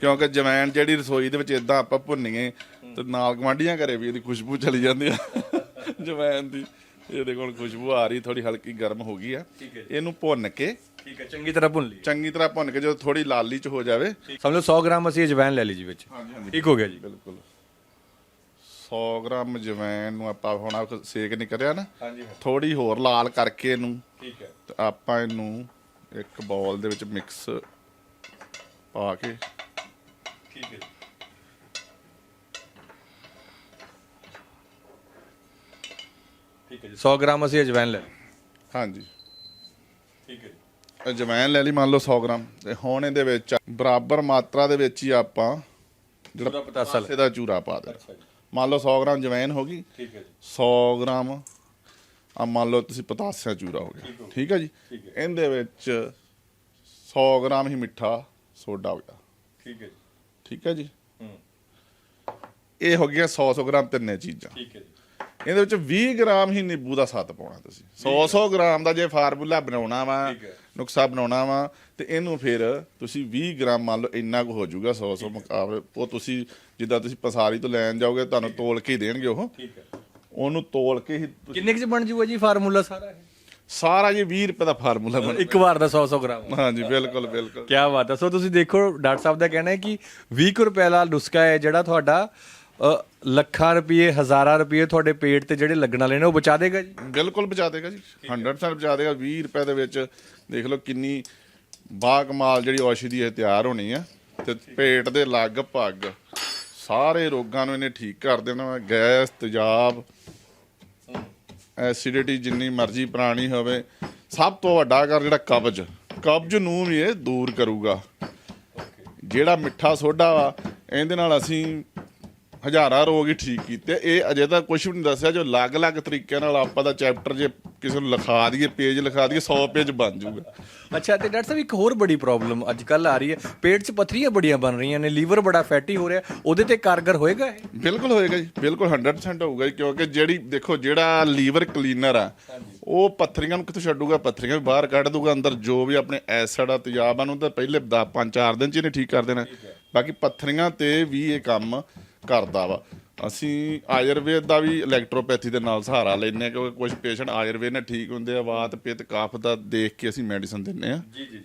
ਕਿਉਂਕਿ ਜਵੈਨ ਜਿਹੜੀ ਰਸੋਈ ਦੇ ਵਿੱਚ ਇਦਾਂ ਆਪਾਂ ਭੁੰਨੀਏ ਤੇ ਨਾਲ ਗਵਾਂਢੀਆਂ ਘਰੇ ਵੀ ਇਹਦੀ ਖੁਸ਼ਬੂ ਚਲੀ ਜਾਂਦੀ ਆ ਜਵੈਨ ਦੀ। ਇਹ ਦੇਖੋ ਹੁਣ ਖੁਸ਼ਬੂ ਆ ਰਹੀ ਥੋੜੀ ਹਲਕੀ ਗਰਮ ਹੋ ਗਈ ਆ। ਇਹਨੂੰ ਭੁੰਨ ਕੇ ਠੀਕ ਹੈ ਚੰਗੀ ਤਰ੍ਹਾਂ ਭੁੰਨ ਲਈ ਚੰਗੀ ਤਰ੍ਹਾਂ ਭੁੰਨ ਕੇ ਜਦੋਂ ਥੋੜੀ ਲਾਲੀ ਚ ਹੋ ਜਾਵੇ ਸਮਝੋ 100 ਗ੍ਰਾਮ ਅਸੀਂ ਅਜਵਾਇਨ ਲੈ ਲਈ ਜੀ ਵਿੱਚ। ਠੀਕ ਹੋ ਗਿਆ ਜੀ। ਬਿਲਕੁਲ। 100 ਗ੍ਰਾਮ ਜਵੈਨ ਨੂੰ ਆਪਾਂ ਹੁਣ ਆਹ ਸੇਕ ਨਹੀਂ ਕਰਿਆ ਨਾ ਹਾਂਜੀ ਥੋੜੀ ਹੋਰ ਲਾਲ ਕਰਕੇ ਇਹਨੂੰ। ਠੀਕ ਹੈ। ਤੇ ਆਪਾਂ ਇਹਨੂੰ ਇੱਕ ਬਾਲ ਦੇ ਵਿੱਚ ਮਿਕਸ ਪਾ ਕੇ। ਠੀਕ ਹੈ ਠੀਕ ਹੈ ਜੀ। 100 ਗ੍ਰਾਮ ਅਸੀਂ ਅਜਵਾਇਨ ਲੈ ਲਈ। ਹਾਂਜੀ। ਠੀਕ ਹੈ ਜੀ। ਅਜਵਾਇਨ ਲੈ ਲਈ ਮੰਨ ਲਓ 100 ਗ੍ਰਾਮ। ਤੇ ਹੁਣ ਇਹਦੇ ਵਿੱਚ ਬਰਾਬਰ ਮਾਤਰਾ ਦੇ ਵਿੱਚ ਹੀ ਆਪਾਂ ਜਿਹੜਾ ਪਤਾਸਾ ਲੈ ਦਾ ਚੂਰਾ ਪਾ ਦੇਣਾ। ਮੰਨ ਲਓ 100 ਗ੍ਰਾਮ ਜਵੈਨ ਹੋ ਗਈ। ਠੀਕ ਹੈ ਜੀ। 100 ਗ੍ਰਾਮ ਆ ਮੰਨ ਲਓ ਤੁਸੀਂ ਪਤਾਸਿਆ ਚੂਰਾ ਹੋ ਗਿਆ। ਠੀਕ ਹੈ ਜੀ। ਇਹਦੇ ਵਿੱਚ 100 ਗ੍ਰਾਮ ਹੀ ਮਿੱਠਾ ਸੋਡਾ ਹੋ ਗਿਆ। ਠੀਕ ਹੈ ਜੀ। ਠੀਕ ਹੈ ਜੀ? ਹੂੰ। ਇਹ ਹੋ ਗਿਆ 100 100 ਗ੍ਰਾਮ ਤਿੰਨੇ ਚੀਜ਼ਾਂ। ਠੀਕ ਹੈ ਜੀ। ਇਹਦੇ ਵਿੱਚ 20 ਗ੍ਰਾਮ ਹੀ ਨਿੰਬੂ ਦਾ ਸੱਤ ਪਾਉਣਾ ਤੁਸੀਂ। 100 100 ਗ੍ਰਾਮ ਦਾ ਜੇ ਫਾਰਮੂਲਾ ਬਣਾਉਣਾ ਵਾ ਨੁਕਸਾ ਬਣਾਉਣਾ ਵਾ ਤੇ ਇਹਨੂੰ ਫਿਰ ਤੁਸੀਂ 20 ਗ੍ਰਾਮ ਮੰਨ ਲਓ ਇੰਨਾ ਕੁ ਹੋ ਜਾਊਗਾ 100 100 ਮੁਕਾਬਲੇ। ਉਹ ਤੁਸੀਂ ਜਿੱਦਾਂ ਤੁਸੀਂ ਪਸਾਰੀ ਤੋਂ ਲੈਣ ਜਾਓਗੇ ਤੁਹਾਨੂੰ ਤੋਲ ਕੇ ਹੀ ਦੇਣਗੇ ਉਹ। ਉਹਨੂੰ ਤੋਲ ਕੇ ਹੀ ਕਿੰਨੇ ਕੁ ਚ ਬਣ ਜੂਗਾ ਜੀ ਫਾਰਮੂਲਾ ਸਾਰਾ ਇਹ? ਸਾਰਾ ਜੀ 20 ਰੁਪਏ ਦਾ ਫਾਰਮੂਲਾ ਬਣ। ਇੱਕ ਵਾਰ ਦਾ 100 100 ਗ੍ਰਾਮ। ਹਾਂਜੀ ਬਿਲਕੁਲ ਬਿਲਕੁਲ। ਕੀ ਬਾਤ ਹੈ। ਸੋ ਤੁਸੀਂ ਦੇਖੋ ਡਾਕਟਰ ਸਾਹਿਬ ਦਾ ਕਹਿਣਾ ਹੈ ਕਿ 20 ਕੁ ਰੁਪਏ ਵਾਲਾ ਨੁਸਖਾ ਹੈ ਜਿਹੜਾ ਤੁਹਾਡਾ। ਲੱਖਾਂ ਰੁਪਏ, ਹਜ਼ਾਰਾਂ ਰੁਪਏ ਤੁਹਾਡੇ ਪੇਟ ਤੇ ਜਿਹੜੇ ਲੱਗਣ ਵਾਲੇ ਨੇ, ਉਹ ਬਚਾ ਦੇਗਾ ਜੀ? ਬਿਲਕੁਲ ਬਚਾ ਦੇਗਾ ਜੀ। 100% ਬਚਾ ਦੇਗਾ। 20 ਰੁਪਏ ਦੇ ਵਿੱਚ ਦੇਖ ਲਓ ਕਿੰਨੀ ਬਾਕਮਾਲ ਜਿਹੜੀ ਔਸ਼ਧੀ ਇਹ ਤਿਆਰ ਹੋਣੀ ਆ ਤੇ ਪੇਟ ਦੇ ਲਗਭਗ ਸਾਰੇ ਰੋਗਾਂ ਨੂੰ ਇਹਨੇ ਠੀਕ ਕਰ ਦੇਣਾ ਵਾ। ਗੈਸ, ਤੇਜ਼ਾਬ, ਐਸਿਡਿਟੀ ਜਿੰਨੀ ਮਰਜ਼ੀ ਪੁਰਾਣੀ ਹੋਵੇ। ਸਭ ਤੋਂ ਵੱਡਾ ਕਰ ਜਿਹੜਾ ਕਬਜ਼। ਕਬਜ਼ ਨੂੰ ਵੀ ਇਹ ਦੂਰ ਕਰੂਗਾ। ਜਿਹੜਾ ਮਿੱਠਾ ਸੋਡਾ ਵਾ, ਇਹਦੇ ਨਾਲ ਅਸੀਂ ਹਜ਼ਾਰਾਂ ਰੋਗ ਹੀ ਠੀਕ ਕੀਤੇ ਇਹ ਅਜੇ ਤਾਂ ਕੁਝ ਵੀ ਨਹੀਂ ਦੱਸਿਆ ਜੋ ਅਲੱਗ-ਅਲੱਗ ਤਰੀਕਿਆਂ ਨਾਲ ਆਪਾਂ ਦਾ ਚੈਪਟਰ ਜੇ ਕਿਸੇ ਨੂੰ ਲਿਖਾ ਦਈਏ ਪੇਜ ਲਿਖਾ ਦਈਏ 100 ਪੇਜ ਬਣ ਜਾਊਗਾ। ਅੱਛਾ ਤੇ ਡਾਕਟਰ ਸਾਹਿਬ ਇੱਕ ਹੋਰ ਬੜੀ ਪ੍ਰੋਬਲਮ ਅੱਜ ਕੱਲ ਆ ਰਹੀ ਹੈ। ਪੇਟ 'ਚ ਪਥਰੀਆਂ ਬੜੀਆਂ ਬਣ ਰਹੀਆਂ ਨੇ ਲੀਵਰ ਬੜਾ ਫੈਟੀ ਹੋ ਰਿਹਾ ਉਹਦੇ ਤੇ ਕਾਰਗਰ ਹੋਏਗਾ ਇਹ? ਬਿਲਕੁਲ ਹੋਏਗਾ ਜੀ ਬਿਲਕੁਲ 100% ਹੋਊਗਾ ਜੀ ਕਿਉਂਕਿ ਜਿਹੜੀ ਦੇਖੋ ਜਿਹੜਾ ਲੀਵਰ ਕਲੀਨਰ ਆ ਉਹ ਪੱਥਰੀਆਂ ਨੂੰ ਕਿੱਥੋਂ ਛੱਡੂਗਾ? ਪੱਥਰੀਆਂ ਵੀ ਬਾਹਰ ਕੱਢ ਦੂਗਾ ਅੰਦਰ ਜੋ ਵੀ ਆਪਣੇ ਐਸਿਡ ਆ ਤੇਜ਼ਾਬ ਆ ਨੂੰ ਤਾਂ ਪਹਿਲੇ 5-4 ਦਿਨ ਚ ਇਹਨੇ ਠੀਕ ਕਰ ਦੇਣਾ। ਬਾਕੀ ਪੱਥਰੀਆਂ ਤੇ ਵੀ ਇਹ ਕੰਮ ਕਰਦਾ ਵਾ। ਅਸੀਂ ਆਯੁਰਵੇਦ ਦਾ ਵੀ ਇਲੈਕਟ੍ਰੋਪੈਥੀ ਦੇ ਨਾਲ ਸਹਾਰਾ ਲੈਂਦੇ ਹਾਂ ਕਿਉਂਕਿ ਕੁਝ ਪੇਸ਼ੈਂਟ ਆਯੁਰਵੇਦ ਨਾਲ ਠੀਕ ਹੁੰਦੇ ਆ ਵਾਤ ਪਿੱਤ ਕਫ ਦਾ ਦੇਖ ਕੇ ਅਸੀਂ ਮੈਡੀਸਨ ਦਿੰਨੇ ਆ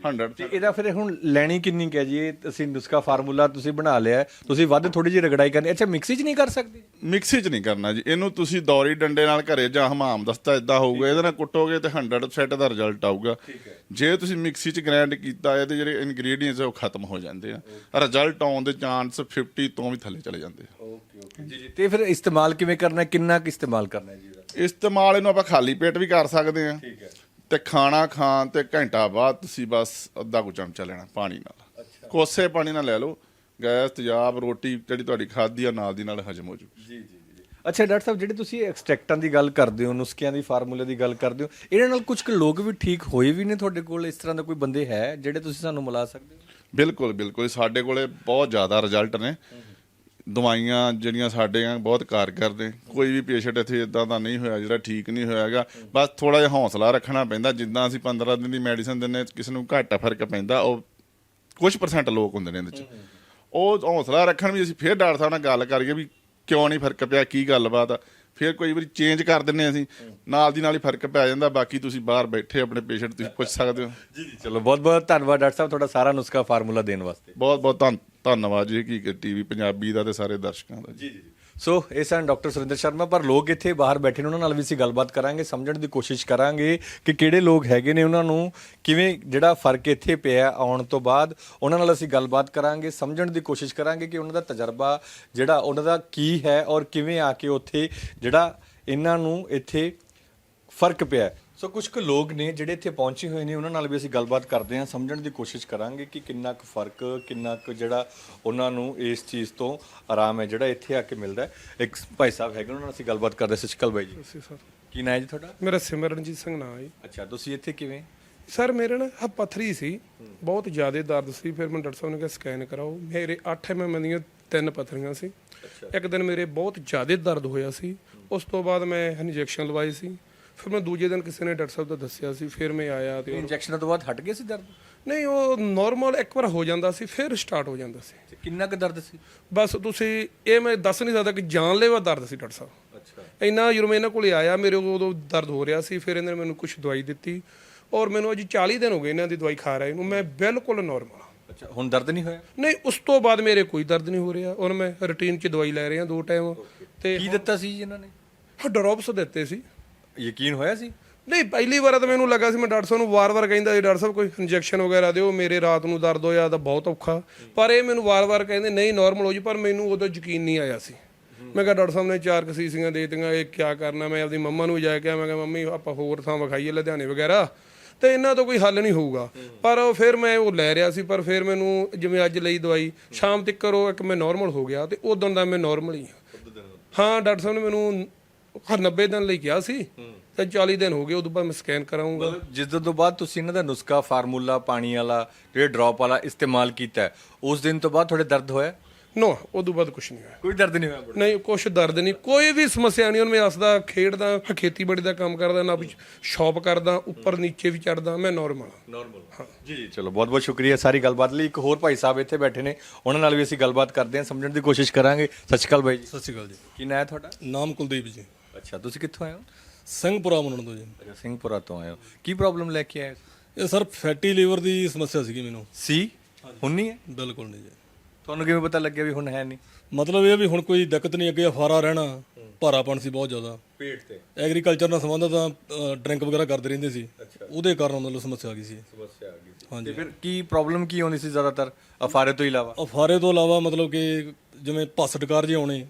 100 ਤੇ ਇਹਦਾ ਫਿਰ ਹੁਣ ਲੈਣੀ ਕਿੰਨੀ ਕੁ ਹੈ ਜੀ? ਇਹ ਅਸੀਂ ਨੁਸਖਾ ਫਾਰਮੂਲਾ ਤੁਸੀਂ ਬਣਾ ਲਿਆ ਹੈ, ਤੁਸੀਂ ਵੱਧ ਥੋੜੀ ਜਿਹੀ ਰਗੜਾਈ ਕਰਨੀ। ਅੱਛਾ ਮਿਕਸੀ 'ਚ ਨਹੀਂ ਕਰ ਸਕਦੇ? ਮਿਕਸੀ 'ਚ ਨਹੀਂ ਕਰਨਾ ਜੀ। ਇਹਨੂੰ ਤੁਸੀਂ ਦੌਰੀ ਡੰਡੇ ਨਾਲ ਘਰੇ ਜਾਂ ਹਮਾਮ ਦਸਤਾ ਇਦਾਂ ਹੋਊਗਾ ਇਹਦੇ ਨਾਲ ਕੁੱਟੋਗੇ ਤੇ 100% ਦਾ ਰਿਜ਼ਲਟ ਆਊਗਾ। ਜੇ ਤੁਸੀਂ ਮਿਕਸੀ 'ਚ ਗ੍ਰਾਈਂਡ ਕੀਤਾ ਇਹਦੇ ਜਿਹੜੇ ਇਨਗਰੀਡੀਅੰਟਸ ਉਹ ਖਤਮ ਹੋ ਜਾਂਦੇ ਆ। ਰਿਜ਼ਲਟ ਆਉਣ ਦੇ ਚਾਂਸ 50 ਤੋਂ ਵੀ ਥੱਲੇ ਚਲੇ ਜਾਂਦੇ ਆ। ਜੀ ਜੀ। ਤੇ ਫਿਰ ਇਸਤੇਮਾਲ ਕਿਵੇਂ ਕਰਨਾ? ਕਿੰਨਾ ਕੁ ਇਸਤੇਮਾਲ ਕਰਨਾ ਹੈ ਜੀ ਇਹਦਾ? ਇਸਤੇਮਾਲ ਇਹਨੂੰ ਆਪਾਂ ਖਾਲੀ ਪੇਟ ਵੀ ਕਰ ਸਕਦੇ ਆ ਠੀਕ ਹੈ। ਤੇ ਖਾਣਾ ਖਾਣ ਤੇ ਘੰਟਾ ਬਾਅਦ ਤੁਸੀਂ ਬਸ ਅੱਧਾ ਕੁ ਚਮਚਾ ਲੈਣਾ ਪਾਣੀ ਨਾਲ। ਕੋਸੇ ਪਾਣੀ ਨਾਲ ਲੈ ਲਓ। ਗੈਸ ਤੇਜ਼ਾਬ ਰੋਟੀ ਜਿਹੜੀ ਤੁਹਾਡੀ ਖਾਧੀ ਆ ਨਾਲ ਦੀ ਨਾਲ ਹਜਮ ਹੋ ਜੂਗੀ। ਜੀ ਜੀ ਜੀ। ਅੱਛਾ ਡਾਕਟਰ ਸਾਹਿਬ ਜਿਹੜੇ ਤੁਸੀਂ ਐਕਸਟ੍ਰੈਕਟਾਂ ਦੀ ਗੱਲ ਕਰਦੇ ਹੋ ਨੁਸਖਿਆਂ ਦੀ ਫਾਰਮੂਲੇ ਦੀ ਗੱਲ ਕਰਦੇ ਹੋ ਇਹਨਾਂ ਨਾਲ ਕੁਝ ਕੁ ਲੋਕ ਵੀ ਠੀਕ ਹੋਏ ਵੀ ਨੇ ਤੁਹਾਡੇ ਕੋਲ? ਇਸ ਤਰ੍ਹਾਂ ਦਾ ਕੋਈ ਬੰਦੇ ਹੈ ਜਿਹੜੇ ਤੁਸੀਂ ਸਾਨੂੰ ਮਿਲਾ ਸਕਦੇ ਹੋ? ਬਿਲਕੁਲ ਬਿਲਕੁਲ। ਸਾਡੇ ਕੋਲੇ ਬਹੁਤ ਜ਼ਿਆਦਾ ਰਿਜ਼ਲਟ ਨੇ। ਦਵਾਈਆਂ ਜਿਹੜੀਆਂ ਸਾਡੇ ਆ, ਬਹੁਤ ਕਾਰਗਰ ਨੇ। ਕੋਈ ਵੀ ਪੇਸ਼ੈਂਟ ਇੱਥੇ ਇਦਾਂ ਦਾ ਨਹੀਂ ਹੋਇਆ, ਜਿਹੜਾ ਠੀਕ ਨਹੀਂ ਹੋਇਆਗਾ ਬਸ ਥੋੜਾ ਜਿਹਾ ਹੌਸਲਾ ਰੱਖਣਾ ਪੈਂਦਾ। ਜਿੱਦਾਂ ਅਸੀਂ 15 ਦਿਨ ਦੀ ਮੈਡੀਸਿਨ ਦਿੰਨੇ ਕਿਸੇ ਨੂੰ ਘੱਟ ਫ਼ਰਕ ਪੈਂਦਾ, ਉਹ ਕੁਝ ਪਰਸੈਂਟ ਲੋਕ ਹੁੰਦੇ ਨੇ ਇਹਦੇ ਚ। ਉਹ ਹੌਸਲਾ ਰੱਖਣ ਵੀ ਅਸੀਂ ਫੇਰ ਡਾਕਟਰ ਸਾਹਿਬ ਨਾਲ ਗੱਲ ਕਰੀਏ ਵੀ ਕਿਉਂ ਨਹੀਂ ਫ਼ਰਕ ਪਿਆ, ਕੀ ਗੱਲਬਾਤ ਆ। ਫਿਰ ਕੋਈ ਵਾਰੀ ਚੇਂਜ ਕਰ ਦਿੰਨੇ ਅਸੀਂ। ਨਾਲ ਦੀ ਨਾਲ ਹੀ ਫ਼ਰਕ ਪੈ ਜਾਂਦਾ ਬਾਕੀ ਤੁਸੀਂ ਬਾਹਰ ਬੈਠੇ ਆਪਣੇ ਪੇਸ਼ੈਂਟ ਤੁਸੀਂ ਪੁੱਛ ਸਕਦੇ ਹੋ। ਜੀ ਜੀ ਚਲੋ ਬਹੁਤ ਬਹੁਤ ਧੰਨਵਾਦ ਡਾਕਟਰ ਸਾਹਿਬ ਤੁਹਾਡਾ ਸਾਰਾ ਨੁਸਖਾ ਫਾਰਮੂਲਾ ਦੇਣ ਵਾਸਤੇ। ਬਹੁਤ ਬਹੁਤ ਧੰਨ ਧੰਨਵਾਦ ਜੀ ਕੀ ਟੀਵੀ ਪੰਜਾਬੀ ਦਾ ਤੇ ਸਾਰੇ ਦਰਸ਼ਕਾਂ ਦਾ ਜੀ ਜੀ। ਸੋ, ਇਹ ਸਨ ਡਾਕਟਰ ਸੁਰਿੰਦਰ ਸ਼ਰਮਾ, ਪਰ ਲੋਕ ਇੱਥੇ ਬਾਹਰ ਬੈਠੇ ਨੇ, ਉਹਨਾਂ ਨਾਲ ਵੀ ਅਸੀਂ ਗੱਲਬਾਤ ਕਰਾਂਗੇ, ਸਮਝਣ ਦੀ ਕੋਸ਼ਿਸ਼ ਕਰਾਂਗੇ ਕਿ ਕਿਹੜੇ ਲੋਕ ਹੈਗੇ ਨੇ ਉਹਨਾਂ ਨੂੰ, ਕਿਵੇਂ ਜਿਹੜਾ ਫ਼ਰਕ ਇੱਥੇ ਪਿਆ ਆਉਣ ਤੋਂ ਬਾਅਦ, ਉਹਨਾਂ ਨਾਲ ਅਸੀਂ ਗੱਲਬਾਤ ਕਰਾਂਗੇ, ਸਮਝਣ ਦੀ ਕੋਸ਼ਿਸ਼ ਕਰਾਂਗੇ ਕਿ ਉਹਨਾਂ ਦਾ ਤਜਰਬਾ ਜਿਹੜਾ, ਉਹਨਾਂ ਦਾ ਕੀ ਹੈ ਔਰ ਕਿਵੇਂ ਆ ਕੇ ਉੱਥੇ ਜਿਹੜਾ ਇਹਨਾਂ ਨੂੰ ਇੱਥੇ ਫ਼ਰਕ ਪਿਆ ਸੋ ਕੁਝ ਕੁ ਲੋਕ ਨੇ ਜਿਹੜੇ ਇੱਥੇ ਪਹੁੰਚੇ ਹੋਏ ਨੇ ਉਹਨਾਂ ਨਾਲ ਵੀ ਅਸੀਂ ਗੱਲਬਾਤ ਕਰਦੇ ਹਾਂ ਸਮਝਣ ਦੀ ਕੋਸ਼ਿਸ਼ ਕਰਾਂਗੇ ਕਿ ਕਿੰਨਾ ਕੁ ਫ਼ਰਕ ਕਿੰਨਾ ਕੁ ਜਿਹੜਾ ਉਹਨਾਂ ਨੂੰ ਇਸ ਚੀਜ਼ ਤੋਂ ਆਰਾਮ ਹੈ ਜਿਹੜਾ ਇੱਥੇ ਆ ਕੇ ਮਿਲਦਾ ਹੈ। ਇੱਕ ਭਾਈ ਸਾਹਿਬ ਹੈਗੇ ਉਹਨਾਂ ਨਾਲ ਅਸੀਂ ਗੱਲਬਾਤ ਕਰਦੇ ਸਤਿ ਸ਼੍ਰੀ ਅਕਾਲ ਬਾਈ ਜੀ। ਅਸੀਂ ਸਰ ਕੀ ਨਾਂ ਹੈ ਜੀ ਤੁਹਾਡਾ? ਮੇਰਾ ਸਿਮਰਨਜੀਤ ਸਿੰਘ ਨਾਂ ਹੈ ਅੱਛਾ ਤੁਸੀਂ ਇੱਥੇ ਕਿਵੇਂ? ਸਰ ਮੇਰੇ ਨਾ ਆਹ ਪੱਥਰੀ ਸੀ। ਬਹੁਤ ਜ਼ਿਆਦਾ ਦਰਦ ਸੀ। ਫਿਰ ਮੈਂ ਡਾਕਟਰ ਸਾਹਿਬ ਨੇ ਕਿਹਾ ਸਕੈਨ ਕਰਾਓ। ਮੇਰੇ 8 ਐਮਐਮ ਦੀਆਂ ਤਿੰਨ ਪੱਥਰੀਆਂ ਸੀ। ਇੱਕ ਦਿਨ ਮੇਰੇ ਬਹੁਤ ਜ਼ਿਆਦਾ ਦਰਦ ਹੋਇਆ ਸੀ। ਉਸ ਤੋਂ ਬਾਅਦ ਮੈਂ ਇੰਜੈਕਸ਼ਨ ਲਵਾਏ ਸੀ। ਫਿਰ ਮੈਂ ਦੂਜੇ ਦਿਨ ਕਿਸੇ ਨੇ ਡਾਕਟਰ ਸਾਹਿਬ ਤੋਂ ਦੱਸਿਆ ਸੀ ਫਿਰ ਮੈਂ ਆਇਆ ਤੇ ਉਹ- ਇੰਜੈਕਸ਼ਨ ਤੋਂ ਬਾਅਦ ਹਟ ਗਏ ਸੀ ਦਰਦ? ਨਹੀਂ ਉਹ ਨਾਰਮਲ ਇੱਕ ਵਾਰ ਹੋ ਜਾਂਦਾ ਸੀ ਫਿਰ ਸਟਾਰਟ ਹੋ ਜਾਂਦਾ ਸੀ। ਤੇ ਕਿੰਨਾ ਕੁ ਦਰਦ ਸੀ? ਬਸ ਤੁਸੀਂ ਇਹ ਮੈਂ ਦੱਸ ਨਹੀਂ ਸਕਦਾ ਕਿ ਜਾਨਲੇਵਾ ਦਰਦ ਸੀ ਡਾਕਟਰ ਸਾਹਿਬ। ਅੱਛਾ। ਇੰਨਾ ਜਦੋਂ ਇਹਨਾਂ ਕੋਲੇ ਆਇਆ ਮੇਰੇ ਉਦੋਂ ਦਰਦ ਹੋ ਰਿਹਾ ਸੀ ਫਿਰ ਇਹਨਾਂ ਨੇ ਮੈਨੂੰ ਕੁਝ ਦਵਾਈ ਦਿੱਤੀ ਔਰ ਮੈਨੂੰ ਅਜੀ 40 ਦਿਨ ਹੋ ਗਏ ਇਹਨਾਂ ਦੀ ਦਵਾਈ ਖਾ ਰਹੇ ਨੂੰ ਮੈਂ ਬਿਲਕੁਲ ਨਾਰਮਲ ਹਾਂ। ਅੱਛਾ ਹੁਣ ਦਰਦ ਨਹੀਂ ਹੋਇਆ? ਨਹੀਂ ਉਸ ਤੋਂ ਬਾਅਦ ਮੇਰੇ ਕੋਈ ਦਰਦ ਨਹੀਂ ਹੋ ਰਿਹਾ ਔਰ ਮੈਂ ਰੁਟੀਨ 'ਚ ਦਵਾਈ ਲੈ ਰਿਹਾ ਦੋ ਟਾਈਮ ਤੇ ਕੀ ਦਿੱਤਾ ਸੀ ਜੀ ਇਹਨਾਂ ਨੇ? ਡ੍ਰੌਪਸ ਦਿੱਤੇ ਸੀ। ਯਕੀਨ ਹੋਇਆ ਸੀ? ਨਹੀਂ ਪਹਿਲੀ ਵਾਰ ਤਾਂ ਮੈਨੂੰ ਲੱਗਾ ਸੀ ਮੈਂ ਡਾਕਟਰ ਸਾਹਿਬ ਨੂੰ ਵਾਰ-ਵਾਰ ਕਹਿੰਦਾ ਸੀ ਡਾਕਟਰ ਸਾਹਿਬ ਕੋਈ ਇੰਜੈਕਸ਼ਨ ਵਗੈਰਾ ਦਿਓ ਮੇਰੇ ਰਾਤ ਨੂੰ ਦਰਦ ਹੋਇਆ ਤਾਂ ਬਹੁਤ ਔਖਾ। ਪਰ ਇਹ ਮੈਨੂੰ ਵਾਰ-ਵਾਰ ਕਹਿੰਦੇ ਨਹੀਂ ਨਾਰਮਲ ਹੋ ਜੀ ਪਰ ਮੈਨੂੰ ਉਦੋਂ ਯਕੀਨ ਨਹੀਂ ਆਇਆ ਸੀ। ਮੈਂ ਕਿਹਾ ਡਾਕਟਰ ਸਾਹਿਬ ਨੇ ਚਾਰ ਕਸੀਸੀਆਂ ਦੇ ਦਿੱਤੀਆਂ ਇਹ ਕੀ ਕਰਨਾ? ਮੈਂ ਆਪਦੀ ਮੰਮਾ ਨੂੰ ਜਾ ਕੇ ਕਿਹਾ ਮੈਂ ਕਿਹਾ ਮੰਮੀ ਆਪਾਂ ਹੋਰ ਥਾਂ ਵਿਖਾਈਏ ਲੁਧਿਆਣੇ ਵਗੈਰਾ। ਤੇ ਇਹਨਾਂ ਤੋਂ ਕੋਈ ਹੱਲ ਨਹੀਂ ਹੋਊਗਾ। ਪਰ ਉਹ ਫਿਰ ਮੈਂ ਉਹ ਲੈ ਰਿਹਾ ਸੀ ਪਰ ਫਿਰ ਮੈਨੂੰ ਜਿਵੇਂ ਅੱਜ ਲਈ ਦਵਾਈ ਸ਼ਾਮ ਤੱਕ ਉਹ ਇੱਕ ਮੈਂ ਨਾਰਮਲ ਹੋ ਗਿਆ ਤੇ ਉਦੋਂ ਦਾ ਮੈਂ ਨਾਰਮਲ ਹੀ ਹਾਂ। ਹਾਂ ਡਾਕਟਰ ਸਾਹਿਬ ਨੇ ਮੈਨੂੰ ਹਰ 90 ਦਿਨ ਲਈ ਕਿਹਾ ਸੀ ਤੇ 40 ਦਿਨ ਹੋ ਗਏ ਉਦੋਂ ਬਾਅਦ ਮੈਂ ਸਕੈਨ ਕਰਾਉਂਗਾ। ਜਿਸ ਦਿਨ ਤੋਂ ਬਾਅਦ ਤੁਸੀਂ ਇਹਨਾਂ ਦਾ ਨੁਸਖਾ ਫਾਰਮੂਲਾ ਪਾਣੀ ਵਾਲਾ ਜਿਹੜੇ ਡ੍ਰੌਪ ਵਾਲਾ ਇਸਤੇਮਾਲ ਕੀਤਾ ਉਸ ਦਿਨ ਤੋਂ ਬਾਅਦ ਤੁਹਾਡੇ ਦਰਦ ਹੋਇਆ? ਨੋ ਉਦੋਂ ਬਾਅਦ ਕੁਝ ਨਹੀਂ ਹੋਇਆ। ਕੋਈ ਦਰਦ ਨਹੀਂ ਹੋਇਆ ਨਹੀਂ ਕੁਛ ਦਰਦ ਨਹੀਂ ਕੋਈ ਵੀ ਸਮੱਸਿਆ ਨਹੀਂ ਹੁਣ ਮੈਂ ਹੱਸਦਾ ਖੇਡਦਾ ਖੇਤੀਬਾੜੀ ਦਾ ਕੰਮ ਕਰਦਾ ਨਾ ਸ਼ਾਪ ਕਰਦਾ ਉੱਪਰ ਨੀਚੇ ਵੀ ਚੜਦਾ ਮੈਂ ਨਾਰਮਲ ਨਾਰਮਲ ਜੀ ਜੀ ਚਲੋ ਬਹੁਤ ਬਹੁਤ ਸ਼ੁਕਰੀਆ ਸਾਰੀ ਗੱਲਬਾਤ ਲਈ। ਇੱਕ ਹੋਰ ਭਾਈ ਸਾਹਿਬ ਇੱਥੇ ਬੈਠੇ ਨੇ ਉਹਨਾਂ ਨਾਲ ਵੀ ਅਸੀਂ ਗੱਲਬਾਤ ਕਰਦੇ ਹਾਂ ਸਮਝਣ ਦੀ ਕੋਸ਼ਿਸ਼ ਕਰਾਂਗੇ। ਸਤਿ ਸ਼੍ਰੀ ਅਕਾਲ ਬਾਈ ਜੀ। ਸਤਿ ਸ਼੍ਰੀ ਅਕਾਲ ਜੀ। ਕੀ ਨਾਂ ਹੈ ਤੁਹਾਡਾ? ਨਾਮ ਕੁਲਦੀਪ ਜੀ। ਅੱਛਾ ਤੁਸੀਂ ਕਿੱਥੋਂ ਆਏ ਹੋ? ਸਿੰਘਪੁਰਾ ਮੁੰਨਣ ਤੋਂ ਜੀ। ਅੱਛਾ ਸਿੰਘਪੁਰਾ ਤੋਂ ਆਏ ਹੋ। ਕੀ ਪ੍ਰੋਬਲਮ ਲੈ ਕੇ ਆਏ? ਇਹ ਸਰ ਫੈਟੀ ਲੀਵਰ ਦੀ ਸਮੱਸਿਆ ਸੀਗੀ ਮੈਨੂੰ। ਸੀ? ਹੁਣ ਨਹੀਂ ਹੈ? ਬਿਲਕੁਲ ਨਹੀਂ ਜੀ। ਤੁਹਾਨੂੰ ਕਿਵੇਂ ਪਤਾ ਲੱਗਿਆ ਵੀ ਹੁਣ ਹੈ ਨਹੀਂ? ਮਤਲਬ ਇਹ ਵੀ ਹੁਣ ਕੋਈ ਦਿੱਕਤ ਨਹੀਂ ਅੱਗੇ ਅਫਾਰਾ ਰਹਿਣਾ ਭਾਰਾਪਣ ਸੀ ਬਹੁਤ ਜ਼ਿਆਦਾ। ਪੇਟ ਤੇ? ਐਗਰੀਕਲਚਰ ਨਾਲ ਸੰਬੰਧਿਤ ਤਾਂ ਡਰਿੰਕ ਵਗੈਰਾ ਕਰਦੇ ਰਹਿੰਦੇ ਸੀ। ਉਹਦੇ ਕਾਰਨ ਮਤਲਬ ਸਮੱਸਿਆ ਆ ਗਈ ਸੀ। ਸਮੱਸਿਆ ਆ ਗਈ ਸੀ। ਹਾਂਜੀ। ਤੇ ਫਿਰ ਕੀ ਪ੍ਰੋਬਲਮ ਕੀ ਆਉਂਦੀ ਸੀ ਜ਼ਿਆਦਾਤਰ? ਅਫਾਰੇ ਤੋਂ ਇਲਾਵਾ? ਅਫਾਰੇ ਤੋਂ ਇਲਾਵਾ ਮਤਲਬ ਕਿ ਜਿਵੇਂ ਭੱਸ ਡਕਾਰ ਜੇ ਆਉਣੇ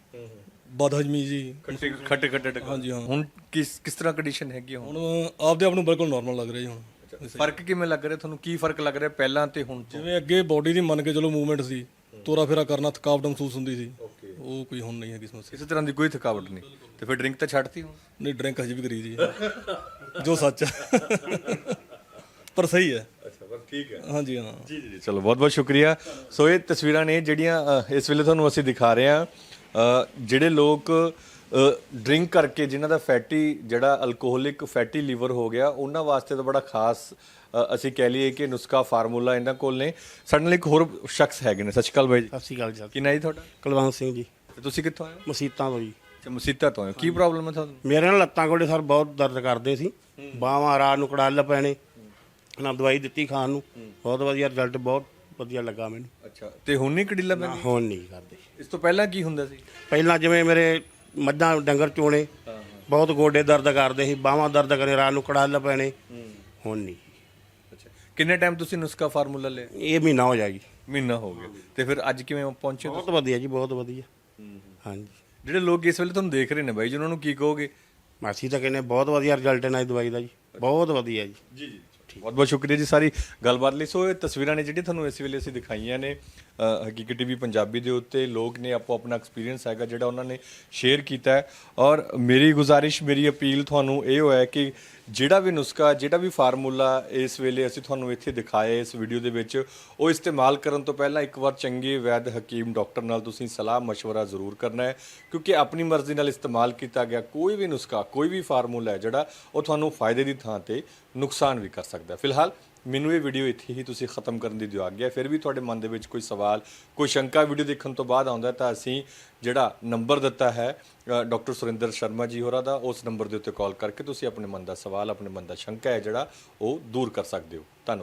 ਬਦਹਜਮੀ ਜੀ। ਖੱਟੇ ਖੱਟੇ ਖੱਟੇ ਹਾਂਜੀ ਹਾਂ। ਹੁਣ ਕਿਸ ਕਿਸ ਤਰ੍ਹਾਂ ਕੰਡੀਸ਼ਨ ਹੈਗੀ ਹੁਣ? ਹੁਣ ਆਪਦੇ ਆਪ ਨੂੰ ਬਿਲਕੁਲ ਨਾਰਮਲ ਲੱਗ ਰਿਹਾ ਜੀ ਹੁਣ। ਫ਼ਰਕ ਕਿਵੇਂ ਲੱਗ ਰਿਹਾ? ਤੁਹਾਨੂੰ ਕੀ ਫ਼ਰਕ ਲੱਗ ਰਿਹਾ ਪਹਿਲਾਂ ਤੇ ਹੁਣ ਤੋਂ? ਜਿਵੇਂ ਅੱਗੇ ਬਾਡੀ ਦੀ ਮੰਨ ਕੇ ਚਲੋ ਮੂਵਮੈਂਟ ਸੀ ਤੋਰਾ ਫੇਰਾ ਕਰਨਾ ਥਕਾਵਟ ਮਹਿਸੂਸ ਹੁੰਦੀ ਸੀ। ਉਹ ਕੋਈ ਹੁਣ ਨਹੀਂ ਹੈਗੀ ਸਮੱਸਿਆ। ਕਿਸੇ ਤਰ੍ਹਾਂ ਦੀ ਕੋਈ ਥਕਾਵਟ ਨਹੀਂ। ਤੇ ਫਿਰ ਡਰਿੰਕ ਤਾਂ ਛੱਡਤੀ ਹੁਣ? ਨਹੀਂ ਡਰਿੰਕ ਹਜੇ ਵੀ ਕਰੀ ਜੀ। ਜੋ ਸੱਚ ਹੈ ਪਰ ਸਹੀ ਹੈ। ਅੱਛਾ ਪਰ ਠੀਕ ਹੈ। ਹਾਂਜੀ ਹਾਂ। ਜੀ ਜੀ ਚਲੋ ਬਹੁਤ ਬਹੁਤ ਸ਼ੁਕਰੀਆ। ਸੋ ਇਹ ਤਸਵੀਰਾਂ ਨੇ ਜਿਹੜੀਆਂ ਅ, ਇਸ ਵੇਲੇ ਤੁਹਾਨੂੰ ਅਸੀਂ ਦਿਖਾ ਰਹੇ ਹਾਂ। ਜਿਹੜੇ ਲੋਕ ਡਰਿੰਕ ਕਰਕੇ ਜਿਨ੍ਹਾਂ ਦਾ ਫੈਟੀ ਜਿਹੜਾ ਅਲਕੋਹਲਿਕ ਫੈਟੀ ਲੀਵਰ ਹੋ ਗਿਆ ਉਹਨਾਂ ਵਾਸਤੇ ਤਾਂ ਬੜਾ ਖਾਸ ਅਸੀਂ ਕਹਿ ਲਈਏ ਕਿ ਨੁਸਖਾ ਫਾਰਮੂਲਾ ਇਹਨਾਂ ਕੋਲ ਨੇ। ਸਾਡੇ ਨਾਲ ਇੱਕ ਹੋਰ ਸ਼ਖਸ ਹੈਗੇ ਨੇ। ਸਤਿ ਸ਼੍ਰੀ ਅਕਾਲ ਬਾਈ ਜੀ। ਸਤਿ ਸ਼੍ਰੀ ਅਕਾਲ ਜੀ। ਕੀ ਨਾਂ ਜੀ ਤੁਹਾਡਾ? ਕੁਲਵੰਤ ਸਿੰਘ ਜੀ। ਤੇ ਤੁਸੀਂ ਕਿੱਥੋਂ ਆਏ ਹੋ? ਮਸੀਤਾਂ ਤੋਂ ਜੀ। ਅੱਛਾ ਮਸੀਤਾ ਤੋਂ ਆਏ ਹੋ। ਕੀ ਪ੍ਰੋਬਲਮ ਹੈ ਤੁਹਾਨੂੰ? ਮੇਰੇ ਨਾਲ ਲੱਤਾਂ ਗੋਡੇ ਸਰ ਬਹੁਤ ਦਰਦ ਕਰਦੇ ਸੀ। ਬਾਹਾਂ ਰਾਤ ਨੂੰ ਕੜਾਲ ਪੈਣੇ। ਨਾ ਦਵਾਈ ਦਿੱਤੀ ਖਾਣ ਨੂੰ। ਬਹੁਤ ਵਧੀਆ ਰਿਜ਼ਲਟ ਬਹੁਤ ਵਧੀਆ ਲੱਗਾ ਮੈਨੂੰ। ਅੱਛਾ ਤੇ ਹੁਣ ਨਹੀਂ ਕੜੀਲਾ ਪੈਂਦੀ? ਹੁਣ ਨਹੀਂ ਕਰਦੇ। ਇਸ ਤੋਂ ਪਹਿਲਾਂ ਕੀ ਹੁੰਦਾ ਸੀ? ਪਹਿਲਾਂ ਜਿਵੇਂ ਮੇਰੇ ਮੱਝਾਂ ਡੰਗਰ ਚੋਣੇ ਬਹੁਤ ਗੋਡੇ ਦਰਦ ਕਰਦੇ ਸੀ ਬਾਹਾਂ ਦਰਦ ਕਰੇ ਰਾਤ ਨੂੰ ਕੜਾਲ ਪੈਣੇ। ਹੁਣ ਨਹੀਂ। ਅੱਛਾ ਕਿੰਨੇ ਟਾਈਮ ਤੁਸੀਂ ਨੁਸਖਾ ਫਾਰਮੂਲਾ ਲਿਆ ਇਹ ਮਹੀਨਾ ਹੋ ਜਾਏਗੀ ਮਹੀਨਾ ਹੋ ਗਿਆ। ਤੇ ਫਿਰ ਅੱਜ ਕਿਵੇਂ ਪਹੁੰਚੇ ਤੁਸੀਂ? ਬਹੁਤ ਵਧੀਆ ਜੀ ਬਹੁਤ ਵਧੀਆ। ਹਾਂਜੀ। ਜਿਹੜੇ ਲੋਕ ਇਸ ਵੇਲੇ ਤੁਹਾਨੂੰ ਦੇਖ ਰਹੇ ਨੇ ਬਾਈ ਜੀ ਉਹਨਾਂ ਨੂੰ ਕੀ ਕਹੋਗੇ? ਮਾਸੀ ਤਾਂ ਕਹਿੰਦੇ ਬਹੁਤ ਵਧੀਆ ਰਿਜ਼ਲਟ ਇਹਨਾਂ ਦੀ ਦਵਾਈ ਦਾ ਜੀ। ਬਹੁਤ ਵਧੀਆ ਜੀ। ਜੀ ਜੀ। ਬਹੁਤ ਬਹੁਤ ਸ਼ੁਕਰੀਆ ਜੀ ਸਾਰੀ ਗੱਲਬਾਤ ਲਈ। ਸੋ ਇਹ ਤਸਵੀਰਾਂ ਨੇ ਜਿਹੜੀਆਂ ਤੁਹਾਨੂੰ ਇਸ ਵੇਲੇ ਅਸੀਂ ਦਿਖਾਈਆਂ ਨੇ ਅ, ਹਕੀਕਤ ਟੀਵੀ ਪੰਜਾਬੀ ਦੇ ਉੱਤੇ। ਲੋਕ ਨੇ ਆਪੋ ਆਪਣਾ ਐਕਸਪੀਰੀਅੰਸ ਹੈਗਾ ਜਿਹੜਾ ਉਹਨਾਂ ਨੇ ਸ਼ੇਅਰ ਕੀਤਾ ਹੈ। ਔਰ ਮੇਰੀ ਗੁਜ਼ਾਰਿਸ਼ ਮੇਰੀ ਅਪੀਲ ਤੁਹਾਨੂੰ ਇਹ ਹੋਇਆ ਕਿ ਜਿਹੜਾ ਵੀ ਨੁਸਖਾ ਜਿਹੜਾ ਵੀ ਫਾਰਮੂਲਾ ਇਸ ਵੇਲੇ ਅਸੀਂ ਤੁਹਾਨੂੰ ਇੱਥੇ ਦਿਖਾਇਆ ਇਸ ਵੀਡੀਓ ਦੇ ਵਿੱਚ ਉਹ ਇਸਤੇਮਾਲ ਕਰਨ ਤੋਂ ਪਹਿਲਾਂ ਇੱਕ ਵਾਰ ਚੰਗੇ ਵੈਦ ਹਕੀਮ ਡਾਕਟਰ ਨਾਲ ਤੁਸੀਂ ਸਲਾਹ مشورہ ਜ਼ਰੂਰ ਕਰਨਾ ਹੈ ਕਿਉਂਕਿ ਆਪਣੀ ਮਰਜ਼ੀ ਨਾਲ ਇਸਤੇਮਾਲ ਕੀਤਾ ਗਿਆ ਕੋਈ ਵੀ ਨੁਸਖਾ ਕੋਈ ਵੀ ਫਾਰਮੂਲਾ ਹੈ ਜਿਹੜਾ ਉਹ ਤੁਹਾਨੂੰ ਫਾਇਦੇ ਦੀ ਥਾਂ ਤੇ ਨੁਕਸਾਨ ਵੀ ਕਰ ਸਕਦਾ ਹੈ ਫਿਲਹਾਲ ਮੈਨੂੰ ਇਹ ਵੀਡੀਓ ਇੱਥੇ ਹੀ ਤੁਸੀਂ ਖਤਮ ਕਰਨ ਦੀ ਦਿਓ ਆਗਿਆ ਫਿਰ ਵੀ ਤੁਹਾਡੇ ਮਨ ਦੇ ਵਿੱਚ ਕੋਈ ਸਵਾਲ, ਕੋਈ ਸ਼ੰਕਾ ਵੀਡੀਓ ਦੇਖਣ ਤੋਂ ਬਾਅਦ ਆਉਂਦਾ ਤਾਂ ਅਸੀਂ ਜਿਹੜਾ ਨੰਬਰ ਦਿੱਤਾ ਹੈ ਡਾਕਟਰ ਸੁਰਿੰਦਰ ਸ਼ਰਮਾ ਜੀ ਹੋਰਾਂ ਦਾ, ਉਸ ਨੰਬਰ ਦੇ ਉੱਤੇ ਕਾਲ ਕਰਕੇ ਤੁਸੀਂ ਆਪਣੇ ਮਨ ਦਾ ਸਵਾਲ, ਆਪਣੇ ਮਨ ਦਾ ਸ਼ੰਕਾ ਹੈ ਜਿਹੜਾ ਉਹ ਦੂਰ ਕਰ ਸਕਦੇ ਹੋ। ਧੰਨਵਾਦ।